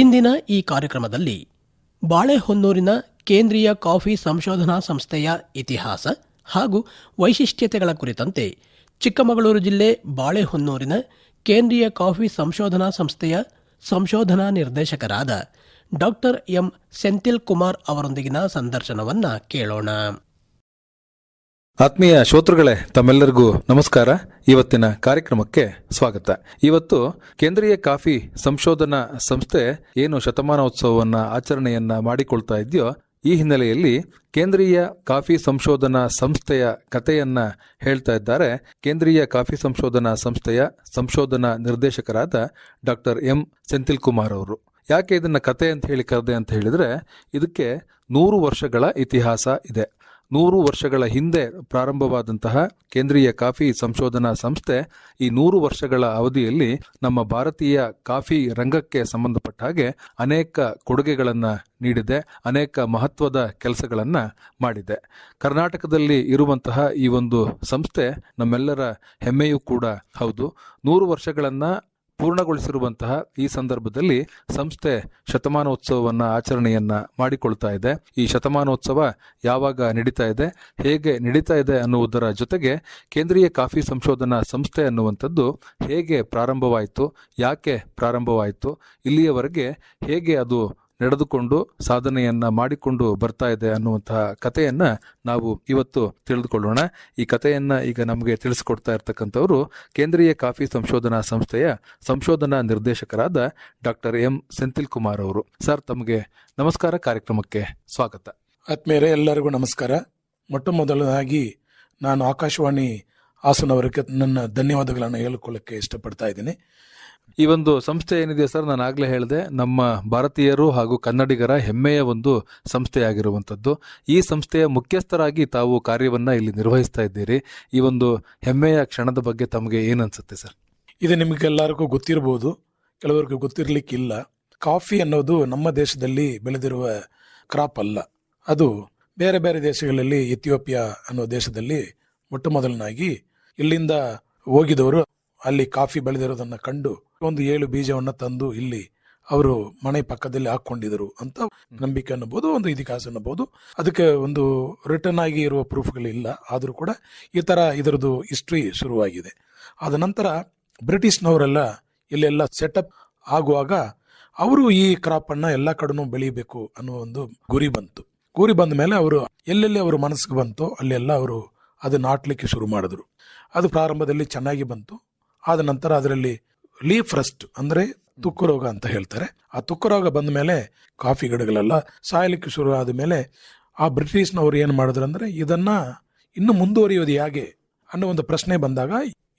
ಇಂದಿನ ಈ ಕಾರ್ಯಕ್ರಮದಲ್ಲಿ ಬಾಳೆಹೊನ್ನೂರಿನ ಕೇಂದ್ರೀಯ ಕಾಫಿ ಸಂಶೋಧನಾ ಸಂಸ್ಥೆಯ ಇತಿಹಾಸ ಹಾಗೂ ವೈಶಿಷ್ಟ್ಯತೆಗಳ ಕುರಿತಂತೆ ಚಿಕ್ಕಮಗಳೂರು ಜಿಲ್ಲೆ ಬಾಳೆಹೊನ್ನೂರಿನ ಕೇಂದ್ರೀಯ ಕಾಫಿ ಸಂಶೋಧನಾ ಸಂಸ್ಥೆಯ ಸಂಶೋಧನಾ ನಿರ್ದೇಶಕರಾದ ಡಾಕ್ಟರ್ ಎಂ ಸೆಂಥಿಲ್ ಕುಮಾರ್ ಅವರೊಂದಿಗಿನ ಸಂದರ್ಶನವನ್ನು ಕೇಳೋಣ. ಆತ್ಮೀಯ ಶ್ರೋತೃಗಳೇ, ತಮ್ಮೆಲ್ಲರಿಗೂ ನಮಸ್ಕಾರ. ಇವತ್ತಿನ ಕಾರ್ಯಕ್ರಮಕ್ಕೆ ಸ್ವಾಗತ. ಇವತ್ತು ಕೇಂದ್ರೀಯ ಕಾಫಿ ಸಂಶೋಧನಾ ಸಂಸ್ಥೆ ಏನು ಶತಮಾನೋತ್ಸವವನ್ನ, ಆಚರಣೆಯನ್ನ ಮಾಡಿಕೊಳ್ತಾ ಇದೆಯೋ, ಈ ಹಿನ್ನೆಲೆಯಲ್ಲಿ ಕೇಂದ್ರೀಯ ಕಾಫಿ ಸಂಶೋಧನಾ ಸಂಸ್ಥೆಯ ಕಥೆಯನ್ನ ಹೇಳ್ತಾ ಇದ್ದಾರೆ. ಕೇಂದ್ರೀಯ ಕಾಫಿ ಸಂಶೋಧನಾ ಸಂಸ್ಥೆಯ ಸಂಶೋಧನಾ ನಿರ್ದೇಶಕರಾದ ಡಾಕ್ಟರ್ ಎಂ. ಸೆಂಥಿಲ್ ಕುಮಾರ್ ಅವರು. ಯಾಕೆ ಇದನ್ನ ಕತೆ ಅಂತ ಹೇಳಿ ಕರೆದೆ ಅಂತ ಹೇಳಿದ್ರೆ, ಇದಕ್ಕೆ ನೂರು ವರ್ಷಗಳ ಇತಿಹಾಸ ಇದೆ. ನೂರು ವರ್ಷಗಳ ಹಿಂದೆ ಪ್ರಾರಂಭವಾದಂತಹ ಕೇಂದ್ರೀಯ ಕಾಫಿ ಸಂಶೋಧನಾ ಸಂಸ್ಥೆ ಈ ನೂರು ವರ್ಷಗಳ ಅವಧಿಯಲ್ಲಿ ನಮ್ಮ ಭಾರತೀಯ ಕಾಫಿ ರಂಗಕ್ಕೆ ಸಂಬಂಧಪಟ್ಟ ಹಾಗೆ ಅನೇಕ ಕೊಡುಗೆಗಳನ್ನು ನೀಡಿದೆ, ಅನೇಕ ಮಹತ್ವದ ಕೆಲಸಗಳನ್ನು ಮಾಡಿದೆ. ಕರ್ನಾಟಕದಲ್ಲಿ ಇರುವಂತಹ ಈ ಒಂದು ಸಂಸ್ಥೆ ನಮ್ಮೆಲ್ಲರ ಹೆಮ್ಮೆಯೂ ಕೂಡ ಹೌದು. ನೂರು ವರ್ಷಗಳನ್ನು ಪೂರ್ಣಗೊಳಿಸಿರುವಂತಹ ಈ ಸಂದರ್ಭದಲ್ಲಿ ಸಂಸ್ಥೆ ಶತಮಾನೋತ್ಸವವನ್ನು ಆಚರಣೆಯನ್ನ ಮಾಡಿಕೊಳ್ತಾ ಇದೆ. ಈ ಶತಮಾನೋತ್ಸವ ಯಾವಾಗ ನಡೀತಾ ಇದೆ, ಹೇಗೆ ನಡೀತಾ ಇದೆ ಅನ್ನುವುದರ ಜೊತೆಗೆ ಕೇಂದ್ರೀಯ ಕಾಫಿ ಸಂಶೋಧನಾ ಸಂಸ್ಥೆ ಅನ್ನುವಂಥದ್ದು ಹೇಗೆ ಪ್ರಾರಂಭವಾಯಿತು, ಯಾಕೆ ಪ್ರಾರಂಭವಾಯಿತು, ಇಲ್ಲಿಯವರೆಗೆ ಹೇಗೆ ಅದು ನಡೆದುಕೊಂಡು ಸಾಧನೆಯನ್ನ ಮಾಡಿಕೊಂಡು ಬರ್ತಾ ಇದೆ ಅನ್ನುವಂತಹ ಕಥೆಯನ್ನ ನಾವು ಇವತ್ತು ತಿಳಿದುಕೊಳ್ಳೋಣ. ಈ ಕಥೆಯನ್ನ ಈಗ ನಮಗೆ ತಿಳಿಸಿಕೊಡ್ತಾ ಇರ್ತಕ್ಕಂಥವರು ಕೇಂದ್ರೀಯ ಕಾಫಿ ಸಂಶೋಧನಾ ಸಂಸ್ಥೆಯ ಸಂಶೋಧನಾ ನಿರ್ದೇಶಕರಾದ ಡಾಕ್ಟರ್ ಎಂ ಸೆಂಥಿಲ್ ಕುಮಾರ್ ಅವರು. ಸರ್, ತಮಗೆ ನಮಸ್ಕಾರ. ಕಾರ್ಯಕ್ರಮಕ್ಕೆ ಸ್ವಾಗತ. ಆತ್ಮೀಯರೇ, ಎಲ್ಲರಿಗೂ ನಮಸ್ಕಾರ. ಮೊಟ್ಟ ಮೊದಲನಾಗಿ ನಾನು ಆಕಾಶವಾಣಿ ಹಾಸನವರಿಗೆ ನನ್ನ ಧನ್ಯವಾದಗಳನ್ನು ಹೇಳಿಕೊಳ್ಳಕ್ಕೆ ಇಷ್ಟಪಡ್ತಾ ಇದ್ದೀನಿ. ಈ ಒಂದು ಸಂಸ್ಥೆ ಏನಿದೆ ಸರ್ ನಾನು ಆಗಲೇ ಹೇಳಿದೆ ನಮ್ಮ ಭಾರತೀಯರು ಹಾಗೂ ಕನ್ನಡಿಗರ ಹೆಮ್ಮೆಯ ಒಂದು ಸಂಸ್ಥೆಯಾಗಿರುವಂಥದ್ದು. ಈ ಸಂಸ್ಥೆಯ ಮುಖ್ಯಸ್ಥರಾಗಿ ತಾವು ಕಾರ್ಯವನ್ನು ಇಲ್ಲಿ ನಿರ್ವಹಿಸ್ತಾ ಇದ್ದೀರಿ. ಈ ಒಂದು ಹೆಮ್ಮೆಯ ಕ್ಷಣದ ಬಗ್ಗೆ ತಮಗೆ ಏನನ್ಸುತ್ತೆ ಸರ್? ಇದು ನಿಮಗೆಲ್ಲರಿಗೂ ಗೊತ್ತಿರಬಹುದು ಕೆಲವರಿಗೆ ಗೊತ್ತಿರಲಿಕ್ಕಿಲ್ಲ. ಕಾಫಿ ಅನ್ನೋದು ನಮ್ಮ ದೇಶದಲ್ಲಿ ಬೆಳೆದಿರುವ ಕ್ರಾಪ್ ಅಲ್ಲ. ಅದು ಬೇರೆ ಬೇರೆ ದೇಶಗಳಲ್ಲಿ ಇಥಿಯೋಪಿಯಾ ಅನ್ನೋ ದೇಶದಲ್ಲಿ ಮೊಟ್ಟ ಮೊದಲನಾಗಿ ಇಲ್ಲಿಂದ ಹೋಗಿದವರು, ಅಲ್ಲಿ ಕಾಫಿ ಬೆಳೆದಿರೋದನ್ನ ಕಂಡು ಒಂದು ಏಳು ಬೀಜವನ್ನ ತಂದು ಇಲ್ಲಿ ಅವರು ಮನೆ ಪಕ್ಕದಲ್ಲಿ ಹಾಕೊಂಡಿದ್ರು ಅಂತ ನಂಬಿಕೆ ಅನ್ನಬಹುದು ಒಂದು ಇತಿಹಾಸ ಅನ್ನಬಹುದು ಅದಕ್ಕೆ ಒಂದು ರಿಟರ್ನ್ ಆಗಿ ಇರುವ ಪ್ರೂಫ್ಗಳಿಲ್ಲ ಆದರೂ ಕೂಡ ಈ ತರ ಇದರದ್ದು ಹಿಸ್ಟ್ರಿ ಶುರುವಾಗಿದೆ. ಆದ ನಂತರ ಬ್ರಿಟಿಷ್ನವರೆಲ್ಲ ಇಲ್ಲೆಲ್ಲ ಸೆಟಪ್ ಆಗುವಾಗ ಅವರು ಈ ಕ್ರಾಪ್ ಅನ್ನ ಎಲ್ಲ ಕಡೆನೂ ಬೆಳಿಬೇಕು ಅನ್ನೋ ಒಂದು ಗುರಿ ಬಂತು. ಗುರಿ ಬಂದ ಮೇಲೆ ಅವರು ಎಲ್ಲೆಲ್ಲಿ ಅವರು ಮನಸ್ಸಿಗೆ ಬಂತೋ ಅಲ್ಲೆಲ್ಲ ಅವರು ಅದು ನಾಟ್ಲಿಕ್ಕೆ ಶುರು ಮಾಡಿದ್ರು. ಅದು ಪ್ರಾರಂಭದಲ್ಲಿ ಚೆನ್ನಾಗಿ ಬಂತು. ಆದ ನಂತರ ಅದರಲ್ಲಿ ಲೀಫ್ ರಸ್ಟ್ ಅಂದ್ರೆ ತುಕ್ಕು ರೋಗ ಅಂತ ಹೇಳ್ತಾರೆ. ಆ ತುಕ್ಕು ರೋಗ ಬಂದ ಮೇಲೆ ಕಾಫಿ ಗಿಡಗಳೆಲ್ಲ ಸಾಯಲಿಕ್ಕೆ ಶುರು ಆದ ಮೇಲೆ ಆ ಬ್ರಿಟಿಷ್ನವರು ಏನು ಮಾಡಿದ್ರು ಅಂದರೆ ಇದನ್ನು ಇನ್ನು ಮುಂದುವರಿಯೋದು ಹೇಗೆ ಅನ್ನೋ ಒಂದು ಪ್ರಶ್ನೆ ಬಂದಾಗ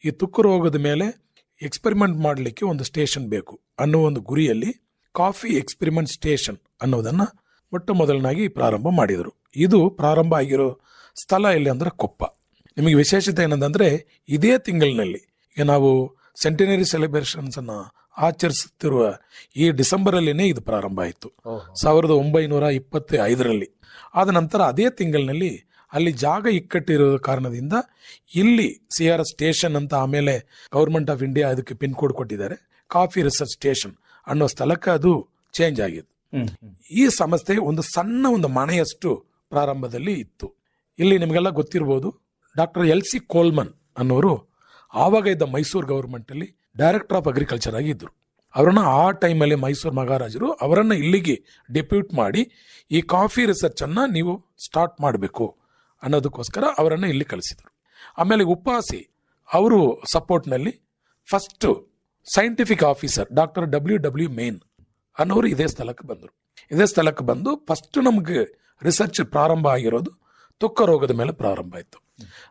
ಈ ತುಕ್ಕು ರೋಗದ ಮೇಲೆ ಎಕ್ಸ್ಪೆರಿಮೆಂಟ್ ಮಾಡಲಿಕ್ಕೆ ಒಂದು ಸ್ಟೇಷನ್ ಬೇಕು ಅನ್ನೋ ಒಂದು ಗುರಿಯಲ್ಲಿ ಕಾಫಿ ಎಕ್ಸ್ಪೆರಿಮೆಂಟ್ ಸ್ಟೇಷನ್ ಅನ್ನೋದನ್ನು ಮೊಟ್ಟ ಮೊದಲನಾಗಿ ಪ್ರಾರಂಭ ಮಾಡಿದರು. ಇದು ಪ್ರಾರಂಭ ಆಗಿರೋ ಸ್ಥಳ ಎಲ್ಲಿ ಅಂದರೆ ಕೊಪ್ಪ. ನಿಮಗೆ ವಿಶೇಷತೆ ಏನಂತಂದರೆ ಇದೇ ತಿಂಗಳಿನಲ್ಲಿ ಈಗ ನಾವು ಸೆಂಟಿನರಿ ಸೆಲೆಬ್ರೇಷನ್ಸನ್ನು ಅನ್ನ ಆಚರಿಸುತ್ತಿರುವ ಈ ಡಿಸೆಂಬರ್ ಅಲ್ಲಿನೇ ಇದು ಪ್ರಾರಂಭ ಆಯಿತು. ಸಾವಿರದ ಒಂಬೈನೂರ ಇಪ್ಪತ್ತ ಐದರಲ್ಲಿ ಆದ ನಂತರ ಅದೇ ತಿಂಗಳಿನಲ್ಲಿ ಅಲ್ಲಿ ಜಾಗ ಇಕ್ಕಟ್ಟಿರೋ ಕಾರಣದಿಂದ ಇಲ್ಲಿ ಸಿ ಆರ್ ಎಸ್ ಸ್ಟೇಷನ್ ಅಂತ ಆಮೇಲೆ ಗೌರ್ಮೆಂಟ್ ಆಫ್ ಇಂಡಿಯಾ ಅದಕ್ಕೆ ಪಿನ್ ಕೋಡ್ ಕೊಟ್ಟಿದ್ದಾರೆ. ಕಾಫಿ ರಿಸರ್ಚ್ ಸ್ಟೇಷನ್ ಅನ್ನೋ ಸ್ಥಳಕ್ಕೆ ಅದು ಚೇಂಜ್ ಆಗಿದೆ. ಈ ಸಂಸ್ಥೆ ಒಂದು ಸಣ್ಣ ಒಂದು ಮನೆಯಷ್ಟು ಪ್ರಾರಂಭದಲ್ಲಿ ಇತ್ತು. ಇಲ್ಲಿ ನಿಮಗೆಲ್ಲ ಗೊತ್ತಿರ್ಬೋದು ಡಾಕ್ಟರ್ ಎಲ್ ಸಿ ಕೋಲ್ಮನ್ ಅನ್ನೋರು ಆವಾಗ ಇದ್ದ ಮೈಸೂರು ಗೌರ್ಮೆಂಟಲ್ಲಿ ಡೈರೆಕ್ಟರ್ ಆಫ್ ಅಗ್ರಿಕಲ್ಚರ್ ಆಗಿದ್ದರು ಅವರನ್ನು ಆ ಟೈಮಲ್ಲಿ ಮೈಸೂರು ಮಹಾರಾಜರು ಅವರನ್ನು ಇಲ್ಲಿಗೆ ಡೆಪ್ಯೂಟ್ ಮಾಡಿ ಈ ಕಾಫಿ ರಿಸರ್ಚನ್ನು ನೀವು ಸ್ಟಾರ್ಟ್ ಮಾಡಬೇಕು ಅನ್ನೋದಕ್ಕೋಸ್ಕರ ಅವರನ್ನು ಇಲ್ಲಿ ಕಳಿಸಿದರು. ಆಮೇಲೆ ಉಪಾಸಿ ಅವರು ಸಪೋರ್ಟ್ನಲ್ಲಿ first scientific officer doctor W W Mayne ಅನ್ನೋರು ಇದೇ ಸ್ಥಳಕ್ಕೆ ಬಂದರು. ಇದೇ ಸ್ಥಳಕ್ಕೆ ಬಂದು ಫಸ್ಟ್ ನಮಗೆ ರಿಸರ್ಚ್ ಪ್ರಾರಂಭ ಆಗಿರೋದು ತುಕ್ಕ ರೋಗದ ಮೇಲೆ ಪ್ರಾರಂಭ ಆಯಿತು.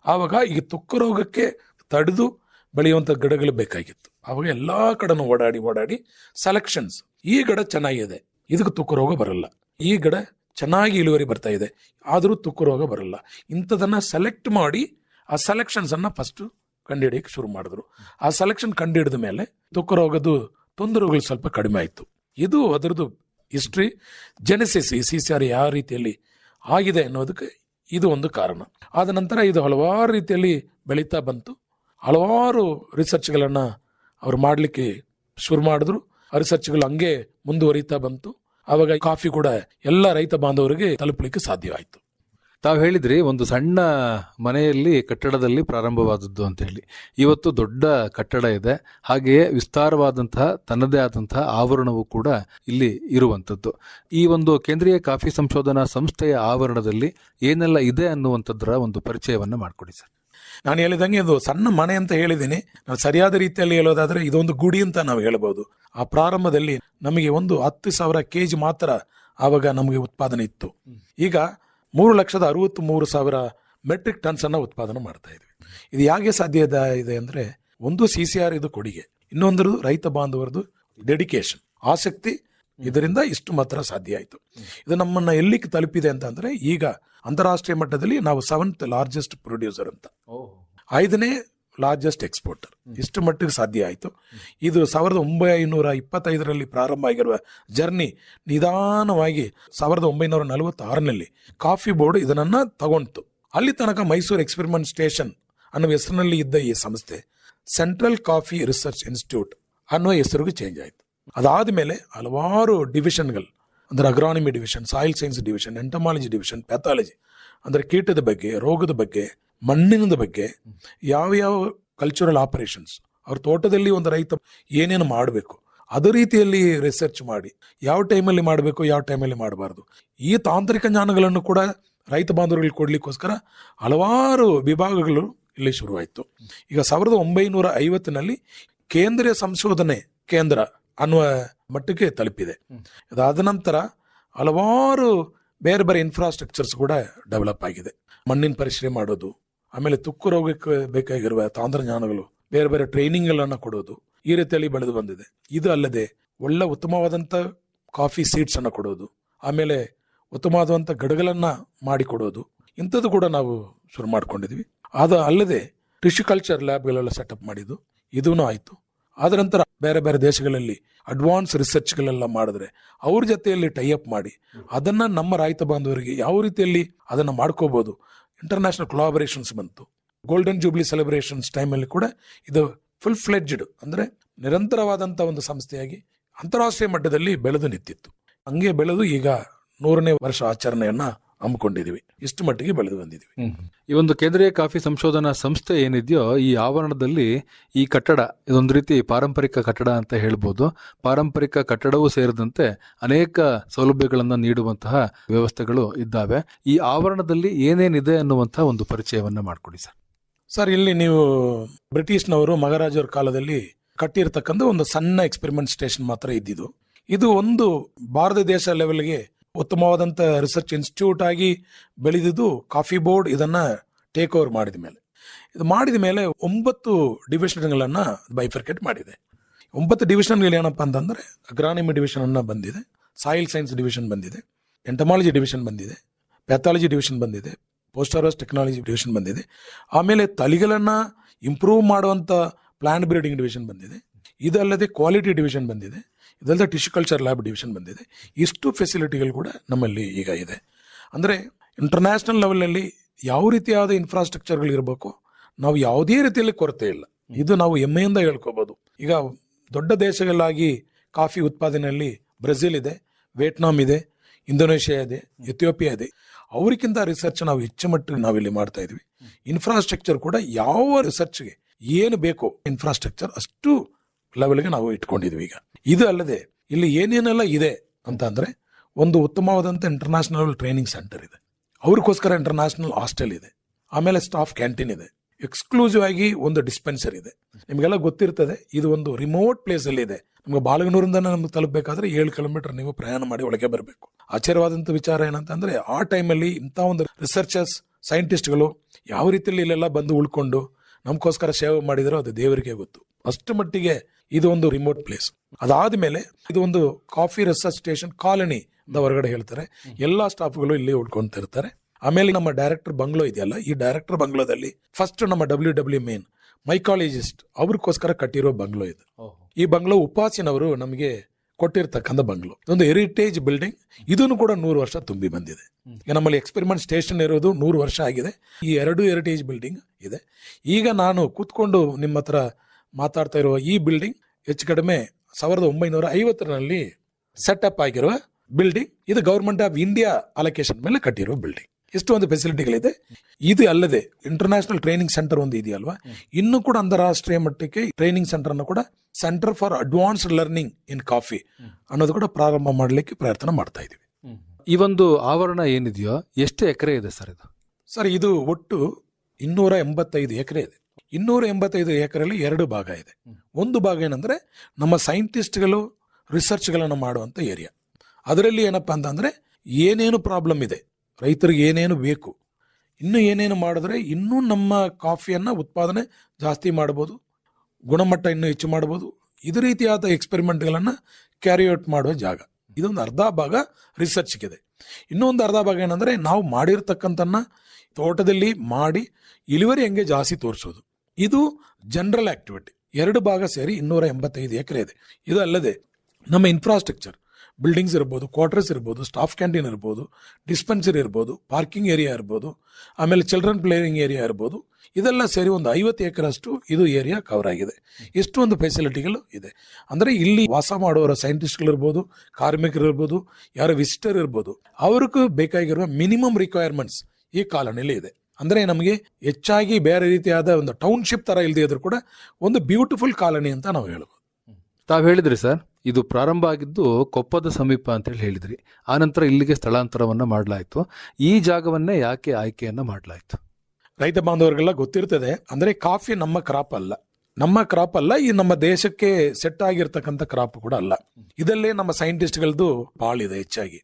ಆವಾಗ ಈ ತುಕ್ಕ ರೋಗಕ್ಕೆ ತಡೆದು ಬೆಳೆಯುವಂಥ ಗಿಡಗಳು ಬೇಕಾಗಿತ್ತು. ಆವಾಗ ಎಲ್ಲ ಕಡೆನೂ ಓಡಾಡಿ ಓಡಾಡಿ ಸೆಲೆಕ್ಷನ್ಸ್ ಈ ಗಿಡ ಚೆನ್ನಾಗಿದೆ. ಇದಕ್ಕೆ ತುಕ್ಕು ರೋಗ ಬರಲ್ಲ. ಈ ಗಿಡ ಚೆನ್ನಾಗಿ ಇಳುವರಿ ಬರ್ತಾ ಇದೆ. ಆದರೂ ತುಕ್ಕು ರೋಗ ಬರಲ್ಲ. ಇಂಥದನ್ನು ಸೆಲೆಕ್ಟ್ ಮಾಡಿ ಆ ಸೆಲೆಕ್ಷನ್ಸನ್ನು ಫಸ್ಟು ಕಂಡುಹಿಡಿಯೋಕ್ಕೆ ಶುರು ಮಾಡಿದ್ರು. ಆ ಸೆಲೆಕ್ಷನ್ ಕಂಡುಹಿಡಿದ ಮೇಲೆ ತುಕ್ಕು ರೋಗದ್ದು ತೊಂದರೆಗಳು ಸ್ವಲ್ಪ ಕಡಿಮೆ ಆಯಿತು. ಇದು ಅದರದ್ದು ಹಿಸ್ಟ್ರಿ ಜೆನೆಸಿಸ್ ಈ ಸಿ ಸಿ ಆರ್ ಯಾವ ರೀತಿಯಲ್ಲಿ ಆಗಿದೆ ಅನ್ನೋದಕ್ಕೆ ಇದು ಒಂದು ಕಾರಣ. ಆದ ನಂತರ ಇದು ಹಲವಾರು ರೀತಿಯಲ್ಲಿ ಬೆಳೀತಾ ಬಂತು. ಹಲವಾರು ರಿಸರ್ಚ್ಗಳನ್ನು ಅವರು ಮಾಡಲಿಕ್ಕೆ ಶುರು ಮಾಡಿದ್ರು. ರಿಸರ್ಚ್ಗಳು ಹಂಗೆ ಮುಂದುವರಿತಾ ಬಂತು. ಆವಾಗ ಕಾಫಿ ಕೂಡ ಎಲ್ಲ ರೈತ ಬಾಂಧವರಿಗೆ ತಲುಪಲಿಕ್ಕೆ ಸಾಧ್ಯವಾಯಿತು. ತಾವು ಹೇಳಿದ್ರಿ, ಒಂದು ಸಣ್ಣ ಮನೆಯಲ್ಲಿ ಕಟ್ಟಡದಲ್ಲಿ ಪ್ರಾರಂಭವಾದದ್ದು ಅಂತ ಹೇಳಿ. ಇವತ್ತು ದೊಡ್ಡ ಕಟ್ಟಡ ಇದೆ. ಹಾಗೆಯೇ ವಿಸ್ತಾರವಾದಂತಹ, ತನ್ನದೇ ಆದಂತಹ ಆವರಣವು ಕೂಡ ಇಲ್ಲಿ ಇರುವಂಥದ್ದು. ಈ ಒಂದು ಕೇಂದ್ರೀಯ ಕಾಫಿ ಸಂಶೋಧನಾ ಸಂಸ್ಥೆಯ ಆವರಣದಲ್ಲಿ ಏನೆಲ್ಲ ಇದೆ ಅನ್ನುವಂಥದ್ರ ಒಂದು ಪರಿಚಯವನ್ನ ಮಾಡಿಕೊಡಿ ಸರ್. ನಾನು ಹೇಳಿದಂಗೆ ಇದು ಸಣ್ಣ ಮನೆ ಅಂತ ಹೇಳಿದ್ದೀನಿ. ನಾನು ಸರಿಯಾದ ರೀತಿಯಲ್ಲಿ ಹೇಳೋದಾದ್ರೆ ಇದೊಂದು ಗುಡಿ ಅಂತ ನಾವು ಹೇಳ್ಬೋದು. ಆ ಪ್ರಾರಂಭದಲ್ಲಿ ನಮಗೆ ಒಂದು ಹತ್ತು ಸಾವಿರ ಕೆ ಮಾತ್ರ ಆವಾಗ ನಮಗೆ ಉತ್ಪಾದನೆ ಇತ್ತು. ಈಗ ಮೂರು ಲಕ್ಷದ ಅರವತ್ತ್ ಮೂರು ಸಾವಿರ ಮೆಟ್ರಿಕ್ ಟನ್ಸ್ ಅನ್ನ ಉತ್ಪಾದನೆ ಮಾಡ್ತಾ ಇದ್ವಿ. ಇದು ಹೇಗೆ ಸಾಧ್ಯ ಇದೆ- ಅಂದರೆ ಅಂದ್ರೆ ಒಂದು ಸಿ ಸಿ ಆರ್ ಇದು ಕೊಡುಗೆ ಇನ್ನೊಂದು ರೈತ ಬಾಂಧವರದು ಡೆಡಿಕೇಶನ್ ಆಸಕ್ತಿ. ಇದರಿಂದ ಇಷ್ಟು ಮಾತ್ರ ಸಾಧ್ಯ ಆಯಿತು. ಇದು ನಮ್ಮನ್ನ ಎಲ್ಲಿಗೆ ತಲುಪಿದೆ ಅಂತ ಅಂದ್ರೆ ಈಗ ಅಂತಾರಾಷ್ಟ್ರೀಯ ಮಟ್ಟದಲ್ಲಿ ನಾವು ಸೆವೆಂತ್ ಲಾರ್ಜೆಸ್ಟ್ ಪ್ರೊಡ್ಯೂಸರ್ ಅಂತ. ಐದನೇ ಲಾರ್ಜೆಸ್ಟ್ ಎಕ್ಸ್ಪೋರ್ಟರ್ ಇಷ್ಟು ಮಟ್ಟಿಗೆ ಸಾಧ್ಯ ಆಯಿತು. ಇದು ಸಾವಿರದ ಒಂಬೈನೂರ ಇಪ್ಪತ್ತೈದರಲ್ಲಿ ಪ್ರಾರಂಭ ಆಗಿರುವ ಜರ್ನಿ ನಿಧಾನವಾಗಿ ಸಾವಿರದ ಒಂಬೈನೂರ ನಲವತ್ತಾರನಲ್ಲಿ ಕಾಫಿ ಬೋರ್ಡ್ ಇದನ್ನು ತಗೊಂತು ಅಲ್ಲಿ ತನಕ ಮೈಸೂರು ಎಕ್ಸ್ಪೆರಿಮೆಂಟ್ ಸ್ಟೇಷನ್ ಅನ್ನೋ ಹೆಸರಿನಲ್ಲಿ ಇದ್ದ ಈ ಸಂಸ್ಥೆ ಸೆಂಟ್ರಲ್ ಕಾಫಿ ರಿಸರ್ಚ್ ಇನ್ಸ್ಟಿಟ್ಯೂಟ್ ಅನ್ನೋ ಹೆಸರಿಗೆ ಚೇಂಜ್ ಆಯಿತು. ಅದಾದ ಮೇಲೆ ಹಲವಾರು ಡಿವಿಷನ್ಗಳು ಅಂದರೆ agronomy division soil science division entomology division pathology ಅಂದ್ರೆ ಕೀಟದ ಬಗ್ಗೆ, ರೋಗದ ಬಗ್ಗೆ, ಮಣ್ಣಿನದ ಬಗ್ಗೆ ಯಾವ ಯಾವ ಕಲ್ಚರಲ್ ಆಪರೇಷನ್ಸ್ ಅವ್ರ ತೋಟದಲ್ಲಿ ಒಂದು ರೈತ ಏನೇನು ಮಾಡಬೇಕು, ಅದೇ ರೀತಿಯಲ್ಲಿ ರಿಸರ್ಚ್ ಮಾಡಿ, ಯಾವ ಟೈಮಲ್ಲಿ ಮಾಡಬೇಕು, ಯಾವ ಟೈಮಲ್ಲಿ ಮಾಡಬಾರ್ದು. ಈ ತಾಂತ್ರಿಕ ಜ್ಞಾನಗಳನ್ನು ಕೂಡ ರೈತ ಬಾಂಧವರಿಗೆ ಕೊಡಲಿಕ್ಕೋಸ್ಕರ ಹಲವಾರು ವಿಭಾಗಗಳು ಇಲ್ಲಿ ಶುರುವಾಯಿತು. ಈಗ ಸಾವಿರದ ಒಂಬೈನೂರ ಐವತ್ತಿನಲ್ಲಿ ಕೇಂದ್ರೀಯ ಸಂಶೋಧನೆ ಕೇಂದ್ರ ಅನ್ನುವ ಮಟ್ಟಕ್ಕೆ ತಲುಪಿದೆ. ಅದಾದ ನಂತರ ಹಲವಾರು ಬೇರೆ ಬೇರೆ ಇನ್ಫ್ರಾಸ್ಟ್ರಕ್ಚರ್ಸ್ ಕೂಡ ಡೆವಲಪ್ ಆಗಿದೆ. ಮಣ್ಣಿನ ಪರಿಶ್ರಮ ಮಾಡೋದು, ಆಮೇಲೆ ತುಕ್ಕು ರೋಗಕ್ಕೆ ಬೇಕಾಗಿರುವ ತಾಂತ್ರಜ್ಞಾನಗಳು, ಬೇರೆ ಬೇರೆ ಟ್ರೈನಿಂಗ್ಗಳನ್ನು ಕೊಡೋದು, ಈ ರೀತಿಯಲ್ಲಿ ಬೆಳೆದು ಬಂದಿದೆ. ಇದು ಅಲ್ಲದೆ ಒಳ್ಳೆ ಉತ್ತಮವಾದಂಥ ಕಾಫಿ ಸೀಡ್ಸ್ ಅನ್ನು ಕೊಡೋದು, ಆಮೇಲೆ ಉತ್ತಮವಾದಂಥ ಗಡಗಳನ್ನ ಮಾಡಿಕೊಡೋದು ಇಂಥದ್ದು ಕೂಡ ನಾವು ಶುರು ಮಾಡ್ಕೊಂಡಿದ್ವಿ. ಅದು ಅಲ್ಲದೆ ಟಿಶ್ಯುಕಲ್ಚರ್ ಲ್ಯಾಬ್ಗಳೆಲ್ಲ ಸೆಟಪ್ ಮಾಡಿದ್ದು ಇದೂ ಆಯಿತು. ಆದ ನಂತರ ಬೇರೆ ಬೇರೆ ದೇಶಗಳಲ್ಲಿ ಅಡ್ವಾನ್ಸ್ ರಿಸರ್ಚ್ಗಳೆಲ್ಲ ಮಾಡಿದ್ರೆ ಅವ್ರ ಜೊತೆಯಲ್ಲಿ ಟೈಅಪ್ ಮಾಡಿ ಅದನ್ನು ನಮ್ಮ ರೈತ ಬಾಂಧವರಿಗೆ ಯಾವ ರೀತಿಯಲ್ಲಿ ಅದನ್ನು ಮಾಡ್ಕೋಬೋದು. ಇಂಟರ್ನ್ಯಾಷನಲ್ ಕೊಲಾಬರೇಷನ್ಸ್ ಬಂತು. ಗೋಲ್ಡನ್ ಜೂಬ್ಲಿ ಸೆಲೆಬ್ರೇಷನ್ಸ್ ಟೈಮಲ್ಲಿ ಕೂಡ ಇದು ಫುಲ್ ಫ್ಲೆಡ್ಜ್ಡ್ ಅಂದರೆ ನಿರಂತರವಾದಂಥ ಒಂದು ಸಂಸ್ಥೆಯಾಗಿ ಅಂತಾರಾಷ್ಟ್ರೀಯ ಮಟ್ಟದಲ್ಲಿ ಬೆಳೆದು ನಿಂತಿತ್ತು. ಹಂಗೆ ಬೆಳೆದು ಈಗ ನೂರನೇ ವರ್ಷ ಆಚರಣೆಯನ್ನ ಹಮ್ಮಿಕೊಂಡಿದೀವಿ ಇಷ್ಟು ಮಟ್ಟಿಗೆ ಬೆಳೆದು ಬಂದಿದ್ದೀವಿ. ಈ ಒಂದು ಕೇಂದ್ರೀಯ ಕಾಫಿ ಸಂಶೋಧನಾ ಸಂಸ್ಥೆ ಏನಿದೆಯೋ ಈ ಆವರಣದಲ್ಲಿ ಈ ಕಟ್ಟಡ ಇದೊಂದು ರೀತಿ ಪಾರಂಪರಿಕ ಕಟ್ಟಡ ಅಂತ ಹೇಳ್ಬೋದು. ಪಾರಂಪರಿಕ ಕಟ್ಟಡವೂ ಸೇರಿದಂತೆ ಅನೇಕ ಸೌಲಭ್ಯಗಳನ್ನು ನೀಡುವಂತಹ ವ್ಯವಸ್ಥೆಗಳು ಇದ್ದಾವೆ. ಈ ಆವರಣದಲ್ಲಿ ಏನೇನಿದೆ ಅನ್ನುವಂತಹ ಒಂದು ಪರಿಚಯವನ್ನು ಮಾಡಿಕೊಡಿ ಸರ್. ಸರ್ ಇಲ್ಲಿ ನೀವು ಬ್ರಿಟಿಷ್ನವರು ಮಹಾರಾಜರ ಕಾಲದಲ್ಲಿ ಕಟ್ಟಿರ್ತಕ್ಕಂಥ ಒಂದು ಸಣ್ಣ ಎಕ್ಸ್ಪೆರಿಮೆಂಟ್ ಸ್ಟೇಷನ್ ಮಾತ್ರ ಇದ್ದಿದ್ದು. ಇದು ಒಂದು ಭಾರತ ದೇಶ ಲೆವೆಲ್ಗೆ ಉತ್ತಮವಾದಂಥ ರಿಸರ್ಚ್ ಇನ್ಸ್ಟಿಟ್ಯೂಟ್ ಆಗಿ ಬೆಳೆದಿದ್ದು ಕಾಫಿ ಬೋರ್ಡ್ ಇದನ್ನು ಟೇಕ್ ಓವರ್ ಮಾಡಿದ ಮೇಲೆ. ಇದು ಮಾಡಿದ ಮೇಲೆ ಒಂಬತ್ತು ಡಿವಿಷನ್ಗಳನ್ನು ಬೈಫರ್ಕೇಟ್ ಮಾಡಿದೆ. ಒಂಬತ್ತು ಡಿವಿಷನ್ಗಳು ಏನಪ್ಪ ಅಂತಂದರೆ ಅಗ್ರಾನಮಿ ಡಿವಿಷನ್ ಅನ್ನ ಬಂದಿದೆ ಸಾಯಿಲ್ ಸೈನ್ಸ್ ಡಿವಿಷನ್ ಬಂದಿದೆ ಎಂಟಮಾಲಜಿ ಡಿವಿಷನ್ ಬಂದಿದೆ ಪ್ಯಾಥಾಲಜಿ ಡಿವಿಷನ್ ಬಂದಿದೆ ಪೋಸ್ಟ್ ಹಾರ್ವೆಸ್ಟ್ ಟೆಕ್ನಾಲಜಿ ಡಿವಿಷನ್ ಬಂದಿದೆ. ಆಮೇಲೆ ತಳಿಗಳನ್ನ ಇಂಪ್ರೂವ್ ಮಾಡುವಂಥ ಪ್ಲಾಂಟ್ ಬ್ರೀಡಿಂಗ್ ಡಿವಿಷನ್ ಬಂದಿದೆ. ಇದಲ್ಲದೆ ಕ್ವಾಲಿಟಿ ಡಿವಿಷನ್ ಬಂದಿದೆ. ಇದಲ್ಲದೆ ಟಿಶ್ಯೂ ಕಲ್ಚರ್ ಲ್ಯಾಬ್ ಡಿವಿಷನ್ ಬಂದಿದೆ. ಇಷ್ಟು ಫೆಸಿಲಿಟಿಗಳು ಕೂಡ ನಮ್ಮಲ್ಲಿ ಈಗ ಇದೆ. ಅಂದರೆ ಇಂಟರ್ನ್ಯಾಷನಲ್ ಲೆವೆಲಲ್ಲಿ ಯಾವ ರೀತಿಯಾದ ಇನ್ಫ್ರಾಸ್ಟ್ರಕ್ಚರ್ಗಳಿರಬೇಕು ನಾವು ಯಾವುದೇ ರೀತಿಯಲ್ಲಿ ಕೊರತೆ ಇಲ್ಲ. ಇದು ನಾವು ಹೆಮ್ಮೆಯಿಂದ ಹೇಳ್ಕೋಬೋದು. ಈಗ ದೊಡ್ಡ ದೇಶಗಳಾಗಿ ಕಾಫಿ ಉತ್ಪಾದನೆಯಲ್ಲಿ ಬ್ರೆಜಿಲ್ ಇದೆ ವಿಯೆಟ್ನಾಮ್ ಇದೆ, ಇಂಡೋನೇಷ್ಯಾ ಇದೆ, ಎಥಿಯೋಪಿಯಾ ಇದೆ. ಅವರಿಗಿಂತ ರಿಸರ್ಚ್ ನಾವು ಹೆಚ್ಚು ಮಟ್ಟಿಗೆ ನಾವಿಲ್ಲಿ ಮಾಡ್ತಾ ಇದ್ವಿ. ಇನ್ಫ್ರಾಸ್ಟ್ರಕ್ಚರ್ ಕೂಡ ಯಾವ ರಿಸರ್ಚ್ಗೆ ಏನು ಬೇಕೋ ಇನ್ಫ್ರಾಸ್ಟ್ರಕ್ಚರ್ ಅಷ್ಟು ಲೆವೆಲ್ಗೆ ನಾವು ಇಟ್ಕೊಂಡಿದ್ವಿ ಈಗ. ಇದು ಅಲ್ಲದೆ ಇಲ್ಲಿ ಏನೇನೆಲ್ಲ ಇದೆ ಅಂತ ಅಂದ್ರೆ ಒಂದು ಉತ್ತಮವಾದಂಥ ಇಂಟರ್ನ್ಯಾಷನಲ್ ಟ್ರೈನಿಂಗ್ ಸೆಂಟರ್ ಇದೆ. ಅವ್ರಿಗೋಸ್ಕರ ಇಂಟರ್ನ್ಯಾಷನಲ್ ಹಾಸ್ಟೆಲ್ ಇದೆ. ಆಮೇಲೆ ಸ್ಟಾಫ್ ಕ್ಯಾಂಟೀನ್ ಇದೆ. ಎಕ್ಸ್ಕ್ಲೂಸಿವ್ ಆಗಿ ಒಂದು ಡಿಸ್ಪೆನ್ಸರ್ ಇದೆ. ನಿಮಗೆಲ್ಲ ಗೊತ್ತಿರ್ತದೆ, ಇದು ಒಂದು ರಿಮೋಟ್ ಪ್ಲೇಸ್ ಅಲ್ಲಿ ಇದೆ. ನಮ್ಗೆ ಬಾಲಗನೂರಿಂದ ನಮ್ಗೆ ತಲುಪಬೇಕಾದ್ರೆ ಏಳು ಕಿಲೋಮೀಟರ್ ನೀವು ಪ್ರಯಾಣ ಮಾಡಿ ಒಳಗೆ ಬರಬೇಕು. ಆಶ್ಚರ್ಯವಾದಂಥ ವಿಚಾರ ಏನಂತಂದ್ರೆ ಆ ಟೈಮಲ್ಲಿ ಇಂಥ ಒಂದು ರಿಸರ್ಚರ್ಸ್ ಸೈಂಟಿಸ್ಟ್ಗಳು ಯಾವ ರೀತಿಯಲ್ಲಿ ಇಲ್ಲೆಲ್ಲ ಬಂದು ಉಳ್ಕೊಂಡು ನಮಗೋಸ್ಕರ ಸೇವೆ ಮಾಡಿದರೋ ಅದು ದೇವರಿಗೆ ಗೊತ್ತು. ಅಷ್ಟು ಮಟ್ಟಿಗೆ ಇದು ಒಂದು ರಿಮೋಟ್ ಪ್ಲೇಸ್ ಅದಾದ ಮೇಲೆ ಇದು ಒಂದು ಕಾಫಿ ರಿಸರ್ಚ್ ಸ್ಟೇಷನ್ ಕಾಲನಿ ಅಂತ ಹೊರಗಡೆ ಹೇಳ್ತಾರೆ. ಎಲ್ಲಾ ಸ್ಟಾಫ್ಗಳು ಇಲ್ಲಿ ಉಳ್ಕೊಂತ ಇರ್ತಾರೆ. ಆಮೇಲೆ ನಮ್ಮ ಡೈರೆಕ್ಟರ್ ಬಂಗ್ಲೋ ಇದೆಯಲ್ಲ ಈ ಡೈರೆಕ್ಟರ್ ಬಂಗ್ಲೋದಲ್ಲಿ ಫಸ್ಟ್ ನಮ್ಮ ಡಬ್ಲ್ಯೂ ಡಬ್ಲ್ಯೂ ಮೇನ್ ಮೈಕಾಲಜಿಸ್ಟ್ ಅವ್ರಿಗೋಸ್ಕರ ಕಟ್ಟಿರೋ ಬಂಗ್ಲೋ ಇದು. ಈ ಬಂಗ್ಲೋ ಉಪಾಸಿನವರು ನಮಗೆ ಕೊಟ್ಟಿರ್ತಕ್ಕಂಥ ಬಂಗ್ಲೋ. ಒಂದು ಹೆರಿಟೇಜ್ ಬಿಲ್ಡಿಂಗ್ ಇದನ್ನು ಕೂಡ ನೂರು ವರ್ಷ ತುಂಬಿ ಬಂದಿದೆ. ಈಗ ನಮ್ಮಲ್ಲಿ ಎಕ್ಸ್ಪೆರಿಮೆಂಟ್ ಸ್ಟೇಷನ್ ಇರೋದು ನೂರು ವರ್ಷ ಆಗಿದೆ. ಈ ಎರಡು ಹೆರಿಟೇಜ್ ಬಿಲ್ಡಿಂಗ್ ಇದೆ. ಈಗ ನಾನು ಕೂತ್ಕೊಂಡು ನಿಮ್ಮ ಹತ್ರ ಮಾತಾಡ್ತಾ ಇರುವ ಈ ಬಿಲ್ಡಿಂಗ್ ಹೆಚ್ಚು ಕಡಿಮೆ ಸಾವಿರದ ಒಂಬೈನೂರ ಐವತ್ತರಲ್ಲಿ ಸೆಟಪ್ ಆಗಿರುವ ಬಿಲ್ಡಿಂಗ್ ಇದು ಗೌರ್ಮೆಂಟ್ ಆಫ್ ಇಂಡಿಯಾ ಅಲೋಕೇಶನ್ ಮೇಲೆ ಕಟ್ಟಿರುವ ಬಿಲ್ಡಿಂಗ್ ಎಷ್ಟು ಒಂದು ಫೆಸಿಲಿಟಿಗಳಿದೆ ಇದು ಅಲ್ಲದೆ ಇಂಟರ್ನ್ಯಾಷನಲ್ ಟ್ರೈನಿಂಗ್ ಸೆಂಟರ್ ಒಂದು ಇದೆಯಲ್ವಾ? ಇನ್ನೂ ಕೂಡ ಅಂತಾರಾಷ್ಟ್ರೀಯ ಮಟ್ಟಕ್ಕೆ ಟ್ರೈನಿಂಗ್ ಸೆಂಟರ್ ಅನ್ನು ಕೂಡ centre for advanced learning in coffee ಅನ್ನೋದು ಕೂಡ ಪ್ರಾರಂಭ ಮಾಡಲಿಕ್ಕೆ ಪ್ರಯತ್ನ ಮಾಡ್ತಾ ಇದೀವಿ ಈ ಒಂದು ಆವರಣ ಏನಿದೆಯೋ ಎಷ್ಟು ಎಕರೆ ಇದೆ ಸರ್ ಇದು? ಸರ್ ಇದು ಒಟ್ಟು ಇನ್ನೂರ ಎಂಬತ್ತೈದು ಎಕರೆ ಇದೆ. ಇನ್ನೂರ ಎಂಬತ್ತೈದು ಎಕರೆಯಲ್ಲಿ ಎರಡು ಭಾಗ ಇದೆ. ಒಂದು ಭಾಗ ಏನಂದರೆ ನಮ್ಮ ಸೈಂಟಿಸ್ಟ್ಗಳು ರಿಸರ್ಚ್ಗಳನ್ನು ಮಾಡುವಂಥ ಏರಿಯಾ. ಅದರಲ್ಲಿ ಏನಪ್ಪ ಅಂತಂದರೆ ಏನೇನು ಪ್ರಾಬ್ಲಮ್ ಇದೆ, ರೈತರಿಗೆ ಏನೇನು ಬೇಕು, ಇನ್ನೂ ಏನೇನು ಮಾಡಿದ್ರೆ ಇನ್ನೂ ನಮ್ಮ ಕಾಫಿಯನ್ನು ಉತ್ಪಾದನೆ ಜಾಸ್ತಿ ಮಾಡ್ಬೋದು, ಗುಣಮಟ್ಟ ಇನ್ನೂ ಹೆಚ್ಚು ಮಾಡ್ಬೋದು, ಇದು ರೀತಿಯಾದ ಎಕ್ಸ್ಪೆರಿಮೆಂಟ್ಗಳನ್ನು ಕ್ಯಾರಿಔಟ್ ಮಾಡುವ ಜಾಗ. ಇದೊಂದು ಅರ್ಧ ಭಾಗ ರಿಸರ್ಚ್ಗಿದೆ. ಇನ್ನೊಂದು ಅರ್ಧ ಭಾಗ ಏನಂದರೆ ನಾವು ಮಾಡಿರ್ತಕ್ಕಂಥನ್ನ ತೋಟದಲ್ಲಿ ಮಾಡಿ ಇಳುವರಿ ಹೆಂಗೆ ಜಾಸ್ತಿ ತೋರಿಸೋದು. ಇದು ಜನರಲ್ ಆಕ್ಟಿವಿಟಿ ಎರಡು ಭಾಗ ಸೇರಿ ಇನ್ನೂರ ಎಂಬತ್ತೈದು ಎಕರೆ ಇದೆ. ಇದು ಅಲ್ಲದೆ ನಮ್ಮ ಇನ್ಫ್ರಾಸ್ಟ್ರಕ್ಚರ್ ಬಿಲ್ಡಿಂಗ್ಸ್ ಇರ್ಬೋದು ಕ್ವಾರ್ಟರ್ಸ್ ಇರ್ಬೋದು ಸ್ಟಾಫ್ ಕ್ಯಾಂಟೀನ್ ಇರ್ಬೋದು ಡಿಸ್ಪೆನ್ಸರಿ ಇರ್ಬೋದು ಪಾರ್ಕಿಂಗ್ ಏರಿಯಾ ಇರ್ಬೋದು, ಆಮೇಲೆ ಚಿಲ್ಡ್ರನ್ ಪ್ಲೇಯಿಂಗ್ ಏರಿಯಾ ಇರ್ಬೋದು, ಇದೆಲ್ಲ ಸೇರಿ ಒಂದು ಐವತ್ತು ಎಕರಷ್ಟು ಇದು ಏರಿಯಾ ಕವರ್ ಆಗಿದೆ. ಇಷ್ಟು ಒಂದು ಫೆಸಿಲಿಟಿಗಳು ಇದೆ. ಅಂದರೆ ಇಲ್ಲಿ ವಾಸ ಮಾಡುವವರ ಕಾರ್ಮಿಕರು ಇರ್ಬೋದು, ಯಾರು ವಿಸಿಟರ್ ಇರ್ಬೋದು, ಅವ್ರಿಗೂ ಬೇಕಾಗಿರುವ ಮಿನಿಮಮ್ ರಿಕ್ವೈರ್ಮೆಂಟ್ಸ್ ಈ ಕಾಲೋನಿಯಲ್ಲಿ ಇದೆ. ಅಂದರೆ ನಮಗೆ ಹೆಚ್ಚಾಗಿ ಬೇರೆ ರೀತಿಯಾದ ಒಂದು ಟೌನ್ಶಿಪ್ ಥರ ಇಲ್ಲದೇ ಇದ್ರೂ ಕೂಡ ಒಂದು ಬ್ಯೂಟಿಫುಲ್ ಕಾಲೋನಿ ಅಂತ ನಾವು ಹೇಳ್ಬೋದು. ತಾವು ಹೇಳಿದ್ರಿ ಸರ್ ಇದು ಪ್ರಾರಂಭ ಆಗಿದ್ದು ಕೊಪ್ಪದ ಸಮೀಪ ಅಂತೇಳಿ ಹೇಳಿದ್ರಿ. ಆನಂತರ ಇಲ್ಲಿಗೆ ಸ್ಥಳಾಂತರವನ್ನು ಮಾಡಲಾಯಿತು. ಈ ಜಾಗವನ್ನೇ ಯಾಕೆ ಆಯ್ಕೆಯನ್ನು ಮಾಡಲಾಯಿತು? ರೈತ ಬಾಂಧವರಿಗೆಲ್ಲ ಗೊತ್ತಿರ್ತದೆ ಅಂದರೆ ಕಾಫಿ ನಮ್ಮ ಕ್ರಾಪ್ ಅಲ್ಲ. ನಮ್ಮ ಕ್ರಾಪ್ ಅಲ್ಲ ಈ ನಮ್ಮ ದೇಶಕ್ಕೆ ಸೆಟ್ ಆಗಿರ್ತಕ್ಕಂಥ ಕ್ರಾಪ್ ಕೂಡ ಅಲ್ಲ. ಇದಲ್ಲೇ ನಮ್ಮ ಸೈಂಟಿಸ್ಟ್ಗಳದ್ದು ಬಾಳಿದೆ ಹೆಚ್ಚಾಗಿ.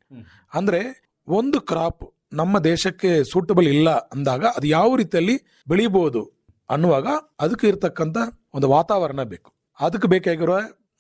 ಅಂದರೆ ಒಂದು ಕ್ರಾಪ್ ನಮ್ಮ ದೇಶಕ್ಕೆ ಸೂಟಬಲ್ ಇಲ್ಲ ಅಂದಾಗ ಅದು ಯಾವ ರೀತಿಯಲ್ಲಿ ಬೆಳಿಬಹುದು ಅನ್ನುವಾಗ ಅದಕ್ಕೆ ಇರ್ತಕ್ಕಂಥ ಒಂದು ವಾತಾವರಣ ಬೇಕು. ಅದಕ್ಕೆ ಬೇಕಾಗಿರುವ